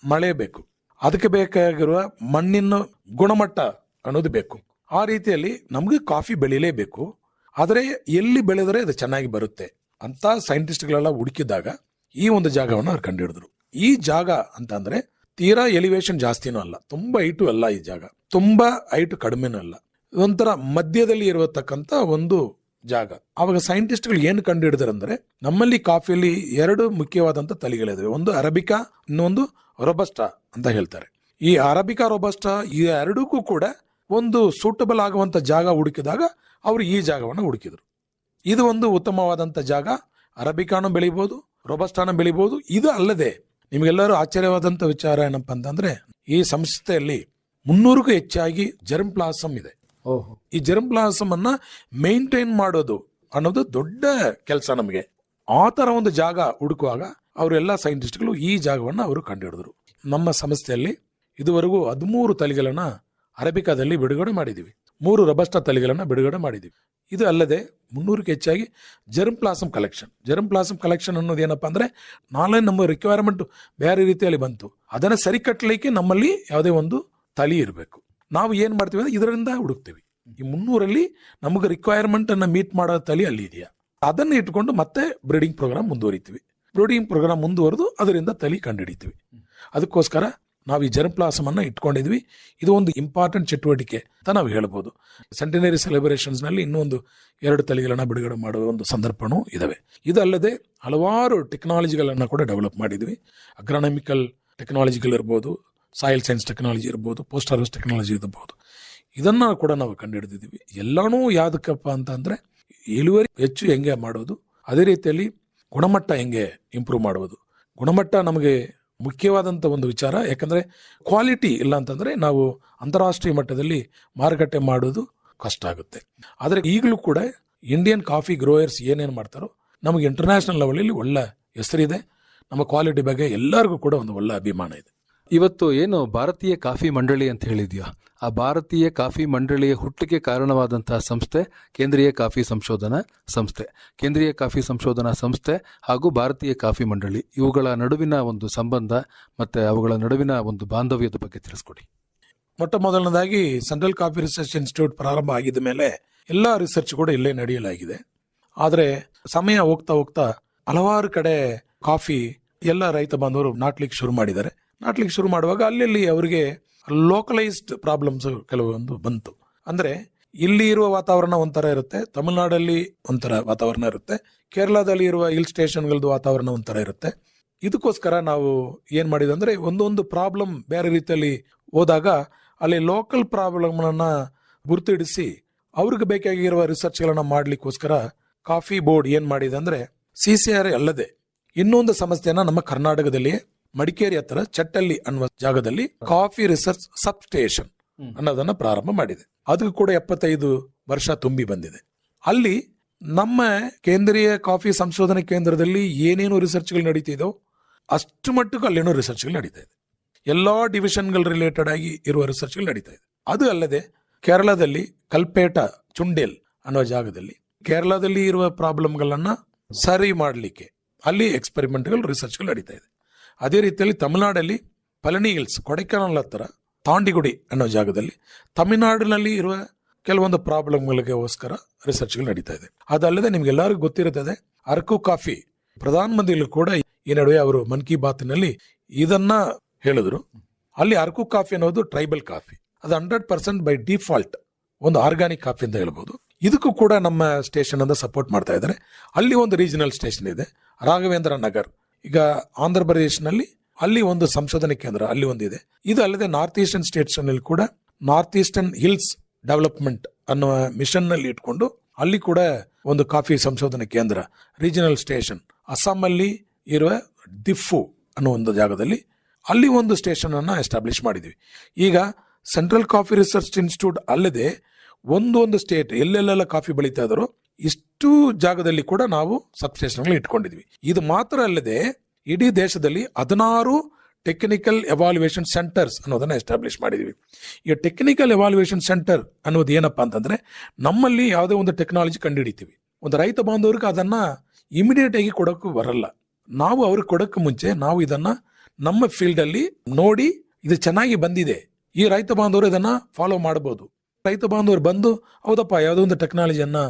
ಮಳೆ ಬೇಕು. ಅದಕ್ಕೆ ಬೇಕಾಗಿರುವ ಮಣ್ಣಿನ ಗುಣಮಟ್ಟ ಅನ್ನೋದು ಬೇಕು. ಆ ರೀತಿಯಲ್ಲಿ ನಮಗೆ ಕಾಫಿ ಬೆಳಿಲೇಬೇಕು. ಆದರೆ ಎಲ್ಲಿ ಬೆಳೆದರೆ ಅದು ಚೆನ್ನಾಗಿ ಬರುತ್ತೆ ಅಂತ ಸೈಂಟಿಸ್ಟ್ಗಳೆಲ್ಲ ಹುಡುಕಿದಾಗ ಈ ಒಂದು ಜಾಗವನ್ನು ಅವ್ರು ಕಂಡುಹಿಡಿದ್ರು. ಈ ಜಾಗ ಅಂತ ಅಂದ್ರೆ ತೀರಾ ಎಲಿವೇಶನ್ ಜಾಸ್ತಿನೂ ಅಲ್ಲ, ತುಂಬಾ ಹೈಟು ಅಲ್ಲ ಈ ಜಾಗ. ತುಂಬಾ ಹೈಟು ಕಡಿಮೆನೂ ಅಲ್ಲ. ಒಂಥರ ಮಧ್ಯದಲ್ಲಿ ಇರತಕ್ಕಂಥ ಒಂದು ಜಾಗ. ಆವಾಗ ಸೈಂಟಿಸ್ಟ್ಗಳು ಏನು ಕಂಡು ಅಂದ್ರೆ, ನಮ್ಮಲ್ಲಿ ಕಾಫಿಯಲ್ಲಿ ಎರಡು ಮುಖ್ಯವಾದಂಥ ತಳಿಗಳಿದಾವೆ. ಒಂದು ಅರಬಿಕಾ ಇನ್ನೊಂದು ರೊಬಸ್ಟಾ ಅಂತ ಹೇಳ್ತಾರೆ. ಈ ಅರಬಿಕಾ ರೊಬಸ್ಟಾ ಈ ಎರಡಕ್ಕೂ ಕೂಡ ಒಂದು ಸೂಟಬಲ್ ಆಗುವಂಥ ಜಾಗ ಹುಡುಕಿದಾಗ ಅವರು ಈ ಜಾಗವನ್ನು ಹುಡುಕಿದ್ರು. ಇದು ಒಂದು ಉತ್ತಮವಾದಂಥ ಜಾಗ. ಅರಬಿಕಾನು ಬೆಳಿಬೋದು ರೊಬಸ್ಟಾನು ಬೆಳಿಬೋದು. ಇದು ಅಲ್ಲದೆ ನಿಮಗೆಲ್ಲರೂ ಆಶ್ಚರ್ಯವಾದಂಥ ವಿಚಾರ ಏನಪ್ಪ ಅಂತಂದರೆ ಈ ಸಂಸ್ಥೆಯಲ್ಲಿ ಮುನ್ನೂರಕ್ಕೂ ಹೆಚ್ಚಾಗಿ ಜರ್ಮ್ ಪ್ಲಾಸಮ್ ಇದೆ. ಈ ಜರ್ಮ್ ಬ್ಲಾಸಮ್ ಅನ್ನ ಮೇಂಟೈನ್ ಮಾಡೋದು ಅನ್ನೋದು ದೊಡ್ಡ ಕೆಲಸ ನಮಗೆ. ಆ ತರ ಒಂದು ಜಾಗ ಹುಡುಕುವಾಗ ಅವರೆಲ್ಲ ಸೈಂಟಿಸ್ಟ್ಗಳು ಈ ಜಾಗವನ್ನು ಅವರು ಕಂಡುಹಿಡಿದ್ರು. ನಮ್ಮ ಸಂಸ್ಥೆಯಲ್ಲಿ ಇದುವರೆಗೂ ಹದಿಮೂರು ತಳಿಗಳನ್ನ ಅರಬಿಕಾದಲ್ಲಿ ಬಿಡುಗಡೆ ಮಾಡಿದ್ದೀವಿ ಮೂರು ರಬಸ್ಟ ತಳಿಗಳನ್ನ ಬಿಡುಗಡೆ ಮಾಡಿದ್ದೀವಿ ಇದು ಅಲ್ಲದೆ ಮುನ್ನೂರಕ್ಕೆ ಹೆಚ್ಚಾಗಿ germplasm collection germplasm collection ಅನ್ನೋದು ಏನಪ್ಪಾ ಅಂದ್ರೆ ನಾಳೆ ನಮ್ಮ ರಿಕ್ವೈರ್ಮೆಂಟ್ ಬೇರೆ ರೀತಿಯಲ್ಲಿ ಬಂತು. ಅದನ್ನ ಸರಿಕಟ್ಟಲಿಕ್ಕೆ ನಮ್ಮಲ್ಲಿ ಯಾವುದೇ ಒಂದು ತಳಿ ಇರಬೇಕು. ನಾವು ಏನು ಮಾಡ್ತೀವಿ ಅಂದ್ರೆ ಇದರಿಂದ ಹುಡುಕ್ತೀವಿ. ಈ ಮುನ್ನೂರಲ್ಲಿ ನಮಗೆ ರಿಕ್ವೈರ್ಮೆಂಟ್ ಅನ್ನ ಮೀಟ್ ಮಾಡೋ ತಲೆ ಅಲ್ಲಿ ಇದೆಯಾ? ಅದನ್ನ ಇಟ್ಕೊಂಡು ಮತ್ತೆ ಬ್ರೀಡಿಂಗ್ ಪ್ರೋಗ್ರಾಮ್ ಮುಂದುವರಿತೀವಿ. ಬ್ರೀಡಿಂಗ್ ಪ್ರೋಗ್ರಾಮ್ ಮುಂದುವರೆದು ಅದರಿಂದ ತಳಿ ಕಂಡುಹಿಡಿತೀವಿ ಅದಕ್ಕೋಸ್ಕರ ನಾವು ಈ ಜರ್ಪ್ಲಾಸಮ್ ಅನ್ನ ಇಟ್ಕೊಂಡಿದ್ವಿ. ಇದು ಒಂದು ಇಂಪಾರ್ಟೆಂಟ್ ಚಟುವಟಿಕೆ ಅಂತ ನಾವು ಹೇಳ್ಬೋದು. ಸೆಂಟಿನರಿ ಸೆಲೆಬ್ರೇಷನ್ಸ್ನಲ್ಲಿ ಇನ್ನೊಂದು ಎರಡು ತಳಿಗಳನ್ನ ಬಿಡುಗಡೆ ಮಾಡುವ ಒಂದು ಸಂದರ್ಭನೂ ಇದಾವೆ. ಇದಲ್ಲದೆ ಹಲವಾರು ಟೆಕ್ನಾಲಜಿಗಳನ್ನು ಕೂಡ ಡೆವಲಪ್ ಮಾಡಿದ್ವಿ. ಅಗ್ರಾನಮಿಕಲ್ ಟೆಕ್ನಾಲಜಿಗಳಿರ್ಬೋದು ಸಾಯಿಲ್ ಸೈನ್ಸ್ ಟೆಕ್ನಾಲಜಿ ಇರ್ಬೋದು ಪೋಸ್ಟ್ ಹಾರ್ವೆಸ್ಟ್ ಟೆಕ್ನಾಲಜಿ ಇರಬಹುದು ಇದನ್ನ ಕೂಡ ನಾವು ಕಂಡುಹಿಡಿದಿದ್ದೀವಿ. ಎಲ್ಲನೂ ಯಾವುದಕ್ಕಪ್ಪ ಅಂತ ಅಂದ್ರೆ ಇಳುವರಿ ಹೆಚ್ಚು ಹೆಂಗೆ ಮಾಡೋದು, ಅದೇ ರೀತಿಯಲ್ಲಿ ಗುಣಮಟ್ಟ ಹೆಂಗೆ ಇಂಪ್ರೂವ್ ಮಾಡೋದು ಗುಣಮಟ್ಟ ನಮಗೆ ಮುಖ್ಯವಾದಂಥ ಒಂದು ವಿಚಾರ, ಯಾಕಂದ್ರೆ ಕ್ವಾಲಿಟಿ ಇಲ್ಲ ಅಂತಂದ್ರೆ ನಾವು ಅಂತಾರಾಷ್ಟ್ರೀಯ ಮಟ್ಟದಲ್ಲಿ ಮಾರುಕಟ್ಟೆ ಮಾಡೋದು ಕಷ್ಟ ಆಗುತ್ತೆ. ಆದರೆ ಈಗಲೂ ಕೂಡ ಇಂಡಿಯನ್ ಕಾಫಿ ಗ್ರೋಯರ್ಸ್ ಏನೇನು ಮಾಡ್ತಾರೋ, ನಮಗೆ ಇಂಟರ್ನ್ಯಾಷನಲ್ ಲೆವೆಲಲ್ಲಿ ಒಳ್ಳೆ ಹೆಸರಿದೆ. ನಮ್ಮ ಕ್ವಾಲಿಟಿ ಬಗ್ಗೆ ಎಲ್ಲರಿಗೂ ಕೂಡ ಒಂದು ಒಳ್ಳೆ ಅಭಿಮಾನ ಇದೆ. ಇವತ್ತು ಏನು ಭಾರತೀಯ ಕಾಫಿ ಮಂಡಳಿ ಅಂತ ಹೇಳಿದ್ಯೋ? ಆ ಭಾರತೀಯ ಕಾಫಿ ಮಂಡಳಿಯ ಹುಟ್ಟಿಗೆ ಕಾರಣವಾದಂತಹ ಸಂಸ್ಥೆ ಕೇಂದ್ರೀಯ ಕಾಫಿ ಸಂಶೋಧನಾ ಸಂಸ್ಥೆ. ಕೇಂದ್ರೀಯ ಕಾಫಿ ಸಂಶೋಧನಾ ಸಂಸ್ಥೆ ಹಾಗೂ ಭಾರತೀಯ ಕಾಫಿ ಮಂಡಳಿ. ಇವುಗಳ ನಡುವಿನ ಒಂದು ಸಂಬಂಧ ಮತ್ತೆ ಅವುಗಳ ನಡುವಿನ ಒಂದು ಬಾಂಧವ್ಯದ ಬಗ್ಗೆ ತಿಳಿಸ್ಕೊಡಿ. ಮೊಟ್ಟ ಮೊದಲನೇದಾಗಿ ಸೆಂಟ್ರಲ್ ಕಾಫಿ ರಿಸರ್ಚ್ ಇನ್ಸ್ಟಿಟ್ಯೂಟ್ ಪ್ರಾರಂಭ ಆಗಿದ ಮೇಲೆ ಎಲ್ಲ ರಿಸರ್ಚ್ ಕೂಡ ಇಲ್ಲೇ ನಡೆಯಲಾಗಿದೆ. ಆದರೆ ಸಮಯ ಹೋಗ್ತಾ ಹೋಗ್ತಾ ಹಲವಾರು ಕಡೆ ಕಾಫಿ ಎಲ್ಲ ರೈತ ಬಾಂಧವರು ನಾಟ್ಲಿಕ್ಕೆ ಶುರು ಮಾಡಿದ್ದಾರೆ. ನಾಟ್ಲಿಕ್ಕೆ ಶುರು ಮಾಡುವಾಗ ಅಲ್ಲಿ ಅವರಿಗೆ ಲೋಕಲೈಸ್ಡ್ ಪ್ರಾಬ್ಲಮ್ಸ್ ಕೆಲವೊಂದು ಬಂತು. ಅಂದರೆ ಇಲ್ಲಿ ಇರುವ ವಾತಾವರಣ ಒಂಥರ ಇರುತ್ತೆ, ತಮಿಳುನಾಡಲ್ಲಿ ಒಂಥರ ವಾತಾವರಣ ಇರುತ್ತೆ, ಕೇರಳದಲ್ಲಿ ಇರುವ ಹಿಲ್ ಸ್ಟೇಷನ್ಗಳದ್ದು ವಾತಾವರಣ ಒಂಥರ ಇರುತ್ತೆ. ಇದಕ್ಕೋಸ್ಕರ ನಾವು ಏನು ಮಾಡಿದೆ ಅಂದರೆ ಒಂದೊಂದು ಪ್ರಾಬ್ಲಮ್ ಬೇರೆ ರೀತಿಯಲ್ಲಿ ಹೋದಾಗ ಅಲ್ಲಿ ಲೋಕಲ್ ಪ್ರಾಬ್ಲಮ್ಗಳನ್ನು ಗುರುತಿಡಿಸಿ ಅವ್ರಿಗೆ ಬೇಕಾಗಿರುವ ರಿಸರ್ಚ್ಗಳನ್ನು ಮಾಡಲಿಕ್ಕೋಸ್ಕರ ಕಾಫಿ ಬೋರ್ಡ್ ಏನು ಮಾಡಿದೆ ಅಂದರೆ ಸಿ ಸಿ ಆರ್ ಅಲ್ಲದೆ ಇನ್ನೊಂದು ಸಮಸ್ಯೆಯನ್ನು ನಮ್ಮ ಕರ್ನಾಟಕದಲ್ಲಿ ಮಡಿಕೇರಿ ಹತ್ರ ಚಟ್ಟಲ್ಲಿ ಅನ್ನುವ ಜಾಗದಲ್ಲಿ ಕಾಫಿ ರಿಸರ್ಚ್ ಸಬ್ ಸ್ಟೇಷನ್ ಅನ್ನೋದನ್ನ ಪ್ರಾರಂಭ ಮಾಡಿದೆ. ಅದು ಕೂಡ ಎಪ್ಪತ್ತೈದು ವರ್ಷ ತುಂಬಿ ಬಂದಿದೆ. ಅಲ್ಲಿ ನಮ್ಮ ಕೇಂದ್ರೀಯ ಕಾಫಿ ಸಂಶೋಧನಾ ಕೇಂದ್ರದಲ್ಲಿ ಏನೇನು ರಿಸರ್ಚ್ಗಳು ನಡೀತಿದೋ ಅಷ್ಟು ಮಟ್ಟಕ್ಕೂ ಅಲ್ಲೇನೋ ರಿಸರ್ಚ್ಗಳು ನಡೀತಾ ಇದೆ. ಎಲ್ಲಾ ಡಿವಿಷನ್ಗಳು ರಿಲೇಟೆಡ್ ಆಗಿ ಇರುವ ರಿಸರ್ಚ್ಗಳು ನಡೀತಾ ಇದೆ. ಅದು ಅಲ್ಲದೆ ಕೇರಳದಲ್ಲಿ ಕಲ್ಪೇಟ ಚುಂಡೇಲ್ ಅನ್ನೋ ಜಾಗದಲ್ಲಿ ಕೇರಳದಲ್ಲಿ ಇರುವ ಪ್ರಾಬ್ಲಮ್ಗಳನ್ನ ಸರಿ ಮಾಡಲಿಕ್ಕೆ ಅಲ್ಲಿ ಎಕ್ಸ್ಪೆರಿಮೆಂಟ್ಗಳು ರಿಸರ್ಚ್ಗಳು ನಡೀತಾ ಇದೆ. ಅದೇ ರೀತಿಯಲ್ಲಿ ತಮಿಳುನಾಡಲ್ಲಿ ಪಳನಿ ಹಿಲ್ಸ್, ಕೊಡೈಕೆನಾಲ್ ಹತ್ತಿರ ತಾಂಡಿಗುಡಿ ಅನ್ನೋ ಜಾಗದಲ್ಲಿ ತಮಿಳುನಾಡಿನಲ್ಲಿ ಇರುವ ಕೆಲವೊಂದು ಪ್ರಾಬ್ಲಮ್ಗಳಿಗೋಸ್ಕರ ರಿಸರ್ಚ್ಗಳು ನಡೀತಾ ಇದೆ. ಅದಲ್ಲದೆ ನಿಮ್ಗೆಲ್ಲರಿಗೂ ಗೊತ್ತಿರುತ್ತದೆ ಅರಕು ಕಾಫಿ ಪ್ರಧಾನ ಮಂತ್ರಿಗಳು ಕೂಡ ಈ ನಡುವೆ ಅವರು ಮನ್ ಕಿ ಬಾತ್ನಲ್ಲಿ ಇದನ್ನ ಹೇಳಿದ್ರು. ಅಲ್ಲಿ ಅರಕು ಕಾಫಿ ಅನ್ನೋದು ಟ್ರೈಬಲ್ ಕಾಫಿ. ಅದು ಹಂಡ್ರೆಡ್ ಪರ್ಸೆಂಟ್ ಬೈ ಡಿಫಾಲ್ಟ್ ಒಂದು ಆರ್ಗಾನಿಕ್ ಕಾಫಿ ಅಂತ ಹೇಳ್ಬೋದು. ಇದಕ್ಕೂ ಕೂಡ ನಮ್ಮ ಸ್ಟೇಷನ್ ಅಂತ ಸಪೋರ್ಟ್ ಮಾಡ್ತಾ ಇದ್ದಾರೆ. ಅಲ್ಲಿ ಒಂದು ರೀಜನಲ್ ಸ್ಟೇಷನ್ ಇದೆ, ರಾಘವೇಂದ್ರ ನಗರ್. ಈಗ ಆಂಧ್ರ ಪ್ರದೇಶನಲ್ಲಿ ಅಲ್ಲಿ ಒಂದು ಸಂಶೋಧನೆ ಕೇಂದ್ರ, ಅಲ್ಲಿ ಒಂದಿದೆ. ಇದು ಅಲ್ಲದೆ ನಾರ್ತ್ ಈಸ್ಟರ್ನ್ ಸ್ಟೇಟ್ಸ್ನಲ್ಲಿ ಕೂಡ ನಾರ್ತ್ ಈಸ್ಟರ್ನ್ ಹಿಲ್ಸ್ ಡೆವಲಪ್ಮೆಂಟ್ ಅನ್ನುವ ಮಿಷನ್ನಲ್ಲಿ ಇಟ್ಕೊಂಡು ಅಲ್ಲಿ ಕೂಡ ಒಂದು ಕಾಫಿ ಸಂಶೋಧನೆ ಕೇಂದ್ರ ರೀಜನಲ್ ಸ್ಟೇಷನ್ ಅಸ್ಸಾಮಲ್ಲಿ ಇರುವ ದಿಫು ಅನ್ನೋ ಒಂದು ಜಾಗದಲ್ಲಿ ಅಲ್ಲಿ ಒಂದು ಸ್ಟೇಷನ್ ಅನ್ನ ಎಸ್ಟಾಬ್ಲಿಷ್ ಮಾಡಿದ್ವಿ. ಈಗ ಸೆಂಟ್ರಲ್ ಕಾಫಿ ರಿಸರ್ಚ್ ಇನ್ಸ್ಟಿಟ್ಯೂಟ್ ಅಲ್ಲದೆ ಒಂದೊಂದು ಒಂದು ಸ್ಟೇಟ್ ಎಲ್ಲೆಲ್ಲೆಲ್ಲ ಕಾಫಿ ಬೆಳೀತಾ ಇಷ್ಟು ಜಾಗದಲ್ಲಿ ಕೂಡ ನಾವು ಸಬ್ ಸ್ಟೇಷನ್ಗಳು ಇಟ್ಕೊಂಡಿದ್ವಿ. ಇದು ಮಾತ್ರ ಅಲ್ಲದೆ ಇಡೀ ದೇಶದಲ್ಲಿ ಹದಿನಾರು ಟೆಕ್ನಿಕಲ್ ಎವಾಲ್ಯುಯೇಷನ್ ಸೆಂಟರ್ಸ್ ಅನ್ನೋದನ್ನ ಎಸ್ಟಾಬ್ಲಿಷ್ ಮಾಡಿದ್ವಿ. ಈ ಟೆಕ್ನಿಕಲ್ ಎವಾಲ್ಯುಯೇಷನ್ ಸೆಂಟರ್ ಅನ್ನೋದು ಏನಪ್ಪ ಅಂತಂದ್ರೆ ನಮ್ಮಲ್ಲಿ ಯಾವುದೇ ಒಂದು ಟೆಕ್ನಾಲಜಿ ಕಂಡುಹಿಡಿತೀವಿ. ಒಂದು ರೈತ ಬಾಂಧವ್ರಿಗೆ ಅದನ್ನ ಇಮಿಡಿಯೇಟ್ ಆಗಿ ಕೊಡೋಕ್ಕೂ ಬರಲ್ಲ. ನಾವು ಅವ್ರಿಗೆ ಕೊಡೋಕ್ಕೆ ಮುಂಚೆ ನಾವು ಇದನ್ನ ನಮ್ಮ ಫೀಲ್ಡ್ ಅಲ್ಲಿ ನೋಡಿ ಇದು ಚೆನ್ನಾಗಿ ಬಂದಿದೆ. ಈ ರೈತ ಬಾಂಧವರು ಇದನ್ನ ಫಾಲೋ ಮಾಡಬಹುದು. ರೈತ ಬಾಂಧವರು ಬಂದು, ಹೌದಪ್ಪ, ಯಾವುದೋ ಒಂದು ಟೆಕ್ನಾಲಜಿಯನ್ನು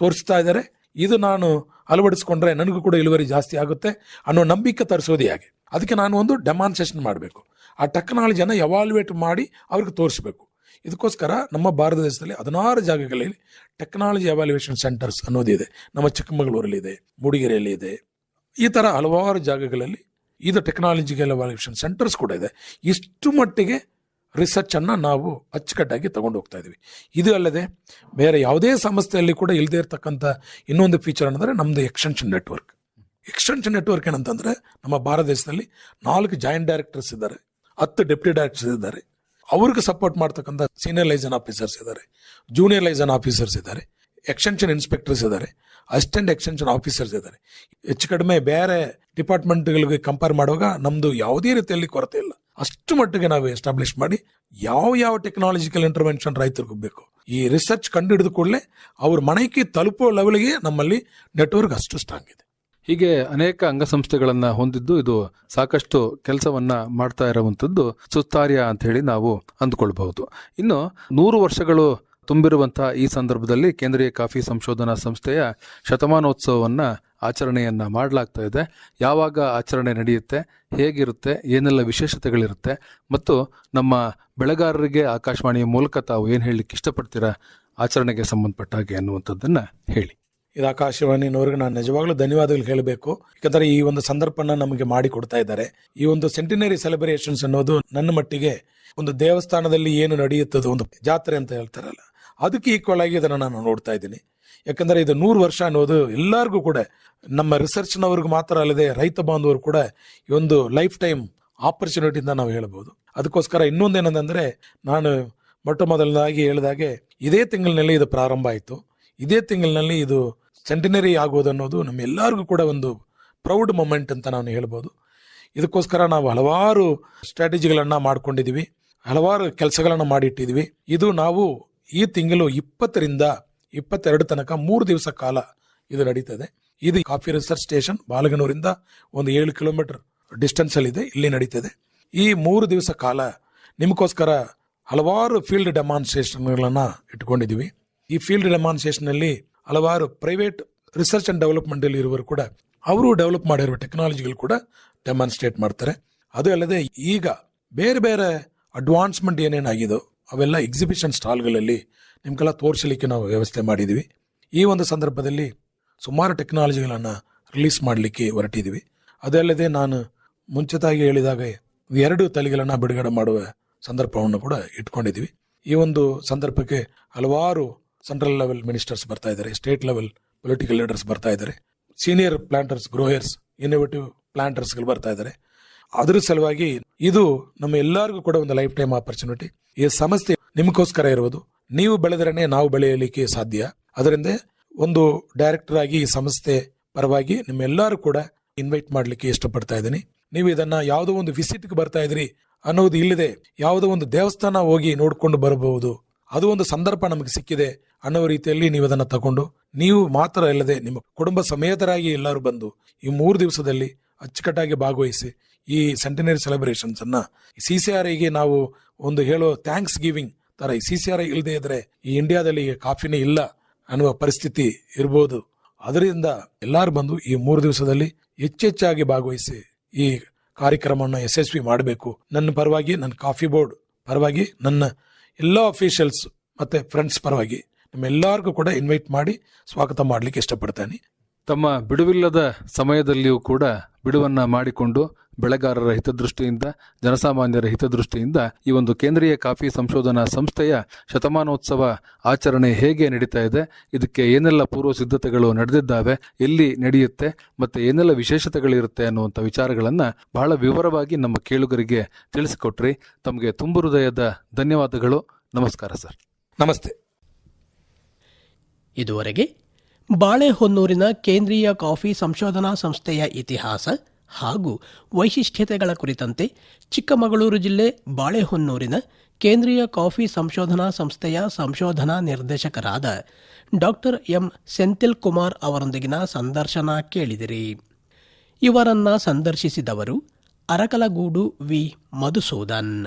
ತೋರಿಸ್ತಾ ಇದ್ದಾರೆ. ಇದು ನಾನು ಅಳವಡಿಸ್ಕೊಂಡ್ರೆ ನನಗೂ ಕೂಡ ಇಳುವರಿ ಜಾಸ್ತಿ ಆಗುತ್ತೆ ಅನ್ನೋ ನಂಬಿಕೆ ತರಿಸೋದು ಹೇಗೆ. ಅದಕ್ಕೆ ನಾನು ಒಂದು ಡೆಮಾನ್ಸ್ಟ್ರೇಷನ್ ಮಾಡಬೇಕು. ಆ ಟೆಕ್ನಾಲಜಿಯನ್ನು ಎವಾಲ್ಯುವೇಟ್ ಮಾಡಿ ಅವ್ರಿಗೆ ತೋರಿಸ್ಬೇಕು. ಇದಕ್ಕೋಸ್ಕರ ನಮ್ಮ ಭಾರತ ದೇಶದಲ್ಲಿ ಹದಿನಾರು ಜಾಗಗಳಲ್ಲಿ ಟೆಕ್ನಾಲಜಿ ಎವಾಲ್ಯುಯೇಷನ್ ಸೆಂಟರ್ಸ್ ಅನ್ನೋದಿದೆ ನಮ್ಮ ಚಿಕ್ಕಮಗಳೂರಲ್ಲಿ ಇದೆ, ಮೂಡಿಗೆರೆಯಲ್ಲಿ ಇದೆ. ಈ ಥರ ಹಲವಾರು ಜಾಗಗಳಲ್ಲಿ ಇದು ಟೆಕ್ನಾಲಜಿಕಲ್ ಎವಾಲ್ಯುಯೇಷನ್ ಸೆಂಟರ್ಸ್ ಕೂಡ ಇದೆ. ಇಷ್ಟು ಮಟ್ಟಿಗೆ ರಿಸರ್ಚ್ ಅನ್ನ ನಾವು ಅಚ್ಚುಕಟ್ಟಾಗಿ ತಗೊಂಡು ಹೋಗ್ತಾ ಇದೀವಿ. ಇದು ಅಲ್ಲದೆ ಬೇರೆ ಯಾವುದೇ ಸಂಸ್ಥೆಯಲ್ಲಿ ಕೂಡ ಇಲ್ಲದೇ ಇರತಕ್ಕಂಥ ಇನ್ನೊಂದು ಫೀಚರ್ ಅಂದರೆ ನಮ್ಮದು ಎಕ್ಸ್ಟೆನ್ಷನ್ ನೆಟ್ವರ್ಕ್ ಎಕ್ಸ್ಟೆನ್ಷನ್ ನೆಟ್ವರ್ಕ್ ಏನಂತಂದ್ರೆ ನಮ್ಮ ಭಾರತ ದೇಶದಲ್ಲಿ ನಾಲ್ಕು ಜಾಯಿಂಟ್ ಡೈರೆಕ್ಟರ್ಸ್ ಇದ್ದಾರೆ, ಹತ್ತು ಡೆಪ್ಟಿ ಡೈರೆಕ್ಟರ್ಸ್ ಇದ್ದಾರೆ. ಅವ್ರಿಗೆ ಸಪೋರ್ಟ್ ಮಾಡ್ತಕ್ಕಂಥ ಸೀನಿಯರ್ ಲೈಸನ್ ಆಫೀಸರ್ಸ್ ಇದ್ದಾರೆ ಜೂನಿಯರ್ ಲೈಸನ್ ಆಫೀಸರ್ಸ್ ಇದ್ದಾರೆ ಎಕ್ಸ್ಟೆನ್ಷನ್ ಇನ್ಸ್ಪೆಕ್ಟರ್ಸ್ ಇದ್ದಾರೆ ಅಸಿಸ್ಟೆಂಟ್ ಎಕ್ಸ್ಟೆನ್ಷನ್ ಆಫೀಸರ್ಸ್ ಇದ್ದಾರೆ. ಹೆಚ್ಚು ಕಡಿಮೆ ಬೇರೆ ಡಿಪಾರ್ಟ್ಮೆಂಟ್ಗಳಿಗೆ ಕಂಪೇರ್ ಮಾಡುವಾಗ ನಮ್ಮದು ಯಾವುದೇ ರೀತಿಯಲ್ಲಿ ಕೊರತೆ ಇಲ್ಲ. ಅಷ್ಟು ಮಟ್ಟಿಗೆ ನಾವು ಎಸ್ಟಾಬ್ಲಿಷ್ ಮಾಡಿ ಯಾವ ಯಾವ ಟೆಕ್ನಾಲಜಿಕಲ್ ಇಂಟರ್ವೆನ್ಷನ್ ರೈತರಿಗೂ ಬೇಕು. ಈ ರಿಸರ್ಚ್ ಕಂಡು ಹಿಡಿದು ಕೂಡಲೇ ಅವ್ರ ಮನೆಗೆ ತಲುಪೋ ಲೆವೆಲ್ಗೆ ನಮ್ಮಲ್ಲಿ ನೆಟ್ವರ್ಕ್ ಅಷ್ಟು ಸ್ಟ್ರಾಂಗ್ ಇದೆ. ಹೀಗೆ ಅನೇಕ ಅಂಗಸಂಸ್ಥೆಗಳನ್ನು ಹೊಂದಿದ್ದು ಇದು ಸಾಕಷ್ಟು ಕೆಲಸವನ್ನ ಮಾಡ್ತಾ ಇರುವಂಥದ್ದು ಸುತ್ತಾರ್ಯ ಅಂತ ಹೇಳಿ ನಾವು ಅಂದ್ಕೊಳ್ಬಹುದು. ಇನ್ನು ನೂರು ವರ್ಷಗಳು ತುಂಬಿರುವಂತಹ ಈ ಸಂದರ್ಭದಲ್ಲಿ ಕೇಂದ್ರೀಯ ಕಾಫಿ ಸಂಶೋಧನಾ ಸಂಸ್ಥೆಯ ಶತಮಾನೋತ್ಸವವನ್ನು ಆಚರಣೆಯನ್ನು ಮಾಡಲಾಗ್ತಾ ಇದೆ. ಯಾವಾಗ ಆಚರಣೆ ನಡೆಯುತ್ತೆ, ಹೇಗಿರುತ್ತೆ, ಏನೆಲ್ಲ ವಿಶೇಷತೆಗಳಿರುತ್ತೆ ಮತ್ತು ನಮ್ಮ ಬೆಳೆಗಾರರಿಗೆ ಆಕಾಶವಾಣಿಯ ಮೂಲಕ ತಾವು ಏನು ಹೇಳಲಿಕ್ಕೆ ಇಷ್ಟಪಡ್ತೀರಾ ಆಚರಣೆಗೆ ಸಂಬಂಧಪಟ್ಟ ಹಾಗೆ ಅನ್ನುವಂಥದ್ದನ್ನು ಹೇಳಿ. ಇದು ಆಕಾಶವಾಣಿನವ್ರಿಗೆ ನಾನು ನಿಜವಾಗ್ಲೂ ಧನ್ಯವಾದಗಳು ಹೇಳಬೇಕು. ಯಾಕಂದ್ರೆ ಈ ಒಂದು ಸಂದರ್ಭನ ನಮಗೆ ಮಾಡಿಕೊಡ್ತಾ ಇದ್ದಾರೆ. ಈ ಒಂದು ಸೆಂಟಿನರಿ ಸೆಲೆಬ್ರೇಷನ್ಸ್ ಅನ್ನೋದು ನನ್ನ ಮಟ್ಟಿಗೆ ಒಂದು ದೇವಸ್ಥಾನದಲ್ಲಿ ಏನು ನಡೆಯುತ್ತದೆ ಒಂದು ಜಾತ್ರೆ ಅಂತ ಹೇಳ್ತಾರಲ್ಲ ಅದಕ್ಕೆ ಈಕ್ವಲ್ ಆಗಿ ಇದನ್ನು ನಾನು ನೋಡ್ತಾ ಇದ್ದೀನಿ. ಯಾಕಂದರೆ ಇದು ನೂರು ವರ್ಷ ಅನ್ನೋದು ಎಲ್ಲರಿಗೂ ಕೂಡ, ನಮ್ಮ ರಿಸರ್ಚ್ನವ್ರಿಗೆ ಮಾತ್ರ ಅಲ್ಲದೆ ರೈತ ಬಾಂಧವರು ಕೂಡ ಈ ಒಂದು ಲೈಫ್ ಟೈಮ್ ಆಪರ್ಚುನಿಟಿ ಅಂತ ನಾವು ಹೇಳ್ಬೋದು. ಅದಕ್ಕೋಸ್ಕರ ಇನ್ನೊಂದೇನಂದ್ರೆ ನಾನು ಮೊಟ್ಟ ಮೊದಲನೇದಾಗಿ ಹೇಳಿದಾಗೆ ಇದೇ ತಿಂಗಳಿನಲ್ಲಿ ಇದು ಪ್ರಾರಂಭ ಆಯಿತು. ಇದೇ ತಿಂಗಳಿನಲ್ಲಿ ಇದು ಸೆಂಟಿನರಿ ಆಗೋದು ಅನ್ನೋದು ನಮ್ಮೆಲ್ಲರಿಗೂ ಕೂಡ ಒಂದು ಪ್ರೌಡ್ ಮೊಮೆಂಟ್ ಅಂತ ನಾನು ಹೇಳ್ಬೋದು. ಇದಕ್ಕೋಸ್ಕರ ನಾವು ಹಲವಾರು ಸ್ಟ್ರಾಟಜಿಗಳನ್ನು ಮಾಡ್ಕೊಂಡಿದ್ದೀವಿ ಹಲವಾರು ಕೆಲಸಗಳನ್ನು ಮಾಡಿಟ್ಟಿದ್ವಿ. ಇದು ನಾವು ಈ ತಿಂಗಳು ಇಪ್ಪತ್ತರಿಂದ ಇಪ್ಪತ್ತೆರಡು ತನಕ ಮೂರು ದಿವಸ ಕಾಲ ಇದು ನಡೀತದೆ. ಇದು ಕಾಫಿ ರಿಸರ್ಚ್ ಸ್ಟೇಷನ್ ಬಾಲಗನೂರಿಂದ ಒಂದು ಏಳು ಕಿಲೋಮೀಟರ್ ಡಿಸ್ಟೆನ್ಸ್ ಅಲ್ಲಿ ಇದೆ, ಇಲ್ಲಿ ನಡೀತದೆ. ಈ ಮೂರು ದಿವಸ ಕಾಲ ನಿಮಗೋಸ್ಕರ ಹಲವಾರು ಫೀಲ್ಡ್ ಡೆಮಾನ್ಸ್ಟ್ರೇಷನ್ಗಳನ್ನು ಇಟ್ಕೊಂಡಿದ್ದೀವಿ. ಈ ಫೀಲ್ಡ್ ಡೆಮಾನ್ಸ್ಟ್ರೇಷನ್ ಅಲ್ಲಿ ಹಲವಾರು ಪ್ರೈವೇಟ್ ರಿಸರ್ಚ್ ಅಂಡ್ ಡೆವಲಪ್ಮೆಂಟ್ ಅಲ್ಲಿ ಇರುವರು ಕೂಡ, ಅವರು ಡೆವಲಪ್ ಮಾಡಿರುವ ಟೆಕ್ನಾಲಜಿಗಳು ಕೂಡ ಡೆಮಾನ್ಸ್ಟ್ರೇಟ್ ಮಾಡ್ತಾರೆ. ಅದು ಅಲ್ಲದೆ ಈಗ ಬೇರೆ ಬೇರೆ ಅಡ್ವಾನ್ಸ್ಮೆಂಟ್ ಏನೇನಾಗಿದೋ ಅವೆಲ್ಲ ಎಕ್ಸಿಬಿಷನ್ ಸ್ಟಾಲ್ಗಳಲ್ಲಿ ನಿಮಗೆಲ್ಲ ತೋರಿಸಲಿಕ್ಕೆ ನಾವು ವ್ಯವಸ್ಥೆ ಮಾಡಿದ್ದೀವಿ. ಈ ಒಂದು ಸಂದರ್ಭದಲ್ಲಿ ಸುಮಾರು ಟೆಕ್ನಾಲಜಿಗಳನ್ನು ರಿಲೀಸ್ ಮಾಡಲಿಕ್ಕೆ ಹೊರಟಿದ್ದೀವಿ. ಅದಲ್ಲದೆ ನಾನು ಮುಂಚಿತವಾಗಿ ಹೇಳಿದಾಗ ಎರಡು ತಲೆಗಳನ್ನು ಬಿಡುಗಡೆ ಮಾಡುವ ಸಂದರ್ಭವನ್ನು ಕೂಡ ಇಟ್ಕೊಂಡಿದ್ದೀವಿ. ಈ ಒಂದು ಸಂದರ್ಭಕ್ಕೆ ಹಲವಾರು ಸೆಂಟ್ರಲ್ ಲೆವೆಲ್ ಮಿನಿಸ್ಟರ್ಸ್ ಬರ್ತಾ ಇದ್ದಾರೆ ಸ್ಟೇಟ್ ಲೆವೆಲ್ ಪೊಲಿಟಿಕಲ್ ಲೀಡರ್ಸ್ ಬರ್ತಾ ಇದ್ದಾರೆ ಸೀನಿಯರ್ ಪ್ಲಾಂಟರ್ಸ್ ಗ್ರೋಯರ್ಸ್ ಇನ್ನೋವೇಟಿವ್ ಪ್ಲಾಂಟರ್ಸ್ಗಳು ಬರ್ತಾ ಇದ್ದಾರೆ. ಅದ್ರ ಸಲುವಾಗಿ ಇದು ನಮ್ಮ ಎಲ್ಲರಿಗೂ ಕೂಡ ಒಂದು ಲೈಫ್ ಟೈಮ್ ಆಪರ್ಚುನಿಟಿ ಈ ಸಂಸ್ಥೆ ನಿಮಗೋಸ್ಕರ ಇರುವುದು. ನೀವು ಬೆಳೆದ್ರೇನೆ ನಾವು ಬೆಳೆಯಲಿಕ್ಕೆ ಸಾಧ್ಯ. ಅದರಿಂದ ಒಂದು ಡೈರೆಕ್ಟರ್ ಆಗಿ ಈ ಸಂಸ್ಥೆ ಪರವಾಗಿ ನಿಮ್ಮೆಲ್ಲರೂ ಕೂಡ ಇನ್ವೈಟ್ ಮಾಡಲಿಕ್ಕೆ ಇಷ್ಟಪಡ್ತಾ ಇದ್ದೀನಿ. ನೀವು ಇದನ್ನ ಯಾವುದೋ ಒಂದು ವಿಸಿಟ್ಗೆ ಬರ್ತಾ ಇದ್ರಿ ಅನ್ನೋದು ಇಲ್ಲದೆ ಯಾವುದೋ ಒಂದು ದೇವಸ್ಥಾನ ಹೋಗಿ ನೋಡ್ಕೊಂಡು ಬರಬಹುದು. ಅದು ಒಂದು ಸಂದರ್ಭ ನಮಗೆ ಸಿಕ್ಕಿದೆ ಅನ್ನೋ ರೀತಿಯಲ್ಲಿ ನೀವು ಅದನ್ನ ತಗೊಂಡು ನೀವು ಮಾತ್ರ ಅಲ್ಲದೆ ನಿಮ್ಮ ಕುಟುಂಬ ಸಮೇತರಾಗಿ ಎಲ್ಲರೂ ಬಂದು ಈ ಮೂರು ದಿವಸದಲ್ಲಿ ಅಚ್ಚುಕಟ್ಟಾಗಿ ಭಾಗವಹಿಸಿ ಈ ಸೆಂಟಿನರಿ ಸೆಲೆಬ್ರೇಷನ್ಸ್ ಅನ್ನ ಸಿ ಸಿ ಆರ್ ಐಗೆ ನಾವು ಒಂದು ಹೇಳೋ ಥ್ಯಾಂಕ್ಸ್ ಗಿವಿಂಗ್ ತರ, ಈ ಸಿ ಸಿ ಆರ್ ಐ ಇಲ್ಲದೆ ಇದ್ರೆ ಈ ಇಂಡಿಯಾದಲ್ಲಿ ಕಾಫಿನೇ ಇಲ್ಲ ಅನ್ನುವ ಪರಿಸ್ಥಿತಿ ಇರಬಹುದು ಅದರಿಂದ ಎಲ್ಲರೂ ಬಂದು ಈ ಮೂರು ದಿವಸದಲ್ಲಿ ಹೆಚ್ಚೆಚ್ಚಾಗಿ ಭಾಗವಹಿಸಿ ಈ ಕಾರ್ಯಕ್ರಮವನ್ನು ಯಶಸ್ವಿ ಮಾಡಬೇಕು. ನನ್ನ ಪರವಾಗಿ ನನ್ನ ಕಾಫಿ ಬೋರ್ಡ್ ಪರವಾಗಿ ನನ್ನ ಎಲ್ಲ ಅಫಿಷಿಯಲ್ಸ್ ಮತ್ತೆ ಫ್ರೆಂಡ್ಸ್ ಪರವಾಗಿ ನಿಮ್ಮೆಲ್ಲರಿಗೂ ಕೂಡ ಇನ್ವೈಟ್ ಮಾಡಿ ಸ್ವಾಗತ ಮಾಡಲಿಕ್ಕೆ ಇಷ್ಟಪಡ್ತೇನೆ. ತಮ್ಮ ಬಿಡುವಿಲ್ಲದ ಸಮಯದಲ್ಲಿಯೂ ಕೂಡ ಬಿಡುವನ್ನ ಮಾಡಿಕೊಂಡು ಬೆಳೆಗಾರರ ಹಿತದೃಷ್ಟಿಯಿಂದ ಜನಸಾಮಾನ್ಯರ ಹಿತದೃಷ್ಟಿಯಿಂದ ಈ ಒಂದು ಕೇಂದ್ರೀಯ ಕಾಫಿ ಸಂಶೋಧನಾ ಸಂಸ್ಥೆಯ ಶತಮಾನೋತ್ಸವ ಆಚರಣೆ ಹೇಗೆ ನಡೀತಾ ಇದೆ ಇದಕ್ಕೆ ಏನೆಲ್ಲ ಪೂರ್ವ ಸಿದ್ಧತೆಗಳು ನಡೆದಿದ್ದಾವೆ ಎಲ್ಲಿ ನಡೆಯುತ್ತೆ ಮತ್ತೆ ಏನೆಲ್ಲ ವಿಶೇಷತೆಗಳಿರುತ್ತೆ ಅನ್ನುವಂಥ ವಿಚಾರಗಳನ್ನು ಬಹಳ ವಿವರವಾಗಿ ನಮ್ಮ ಕೇಳುಗರಿಗೆ ತಿಳಿಸಿಕೊಟ್ರಿ. ತಮಗೆ ತುಂಬು ಹೃದಯದ ಧನ್ಯವಾದಗಳು. ನಮಸ್ಕಾರ ಸರ್. ನಮಸ್ತೆ. ಇದುವರೆಗೆ ಬಾಳೆಹೊನ್ನೂರಿನ ಕೇಂದ್ರೀಯ ಕಾಫಿ ಸಂಶೋಧನಾ ಸಂಸ್ಥೆಯ ಇತಿಹಾಸ ಹಾಗೂ ವೈಶಿಷ್ಟ್ಯತೆಗಳ ಕುರಿತಂತೆ ಚಿಕ್ಕಮಗಳೂರು ಜಿಲ್ಲೆ ಬಾಳೆಹೊನ್ನೂರಿನ ಕೇಂದ್ರೀಯ ಕಾಫಿ ಸಂಶೋಧನಾ ಸಂಸ್ಥೆಯ ಸಂಶೋಧನಾ ನಿರ್ದೇಶಕರಾದ ಡಾಕ್ಟರ್ ಎಂ ಸೆಂಥಿಲ್ ಕುಮಾರ್ ಅವರೊಂದಿಗಿನ ಸಂದರ್ಶನ ಕೇಳಿದಿರಿ. ಇವರನ್ನ ಸಂದರ್ಶಿಸಿದವರು ಅರಕಲಗೂಡು ವಿ. ಮಧುಸೂದನ್.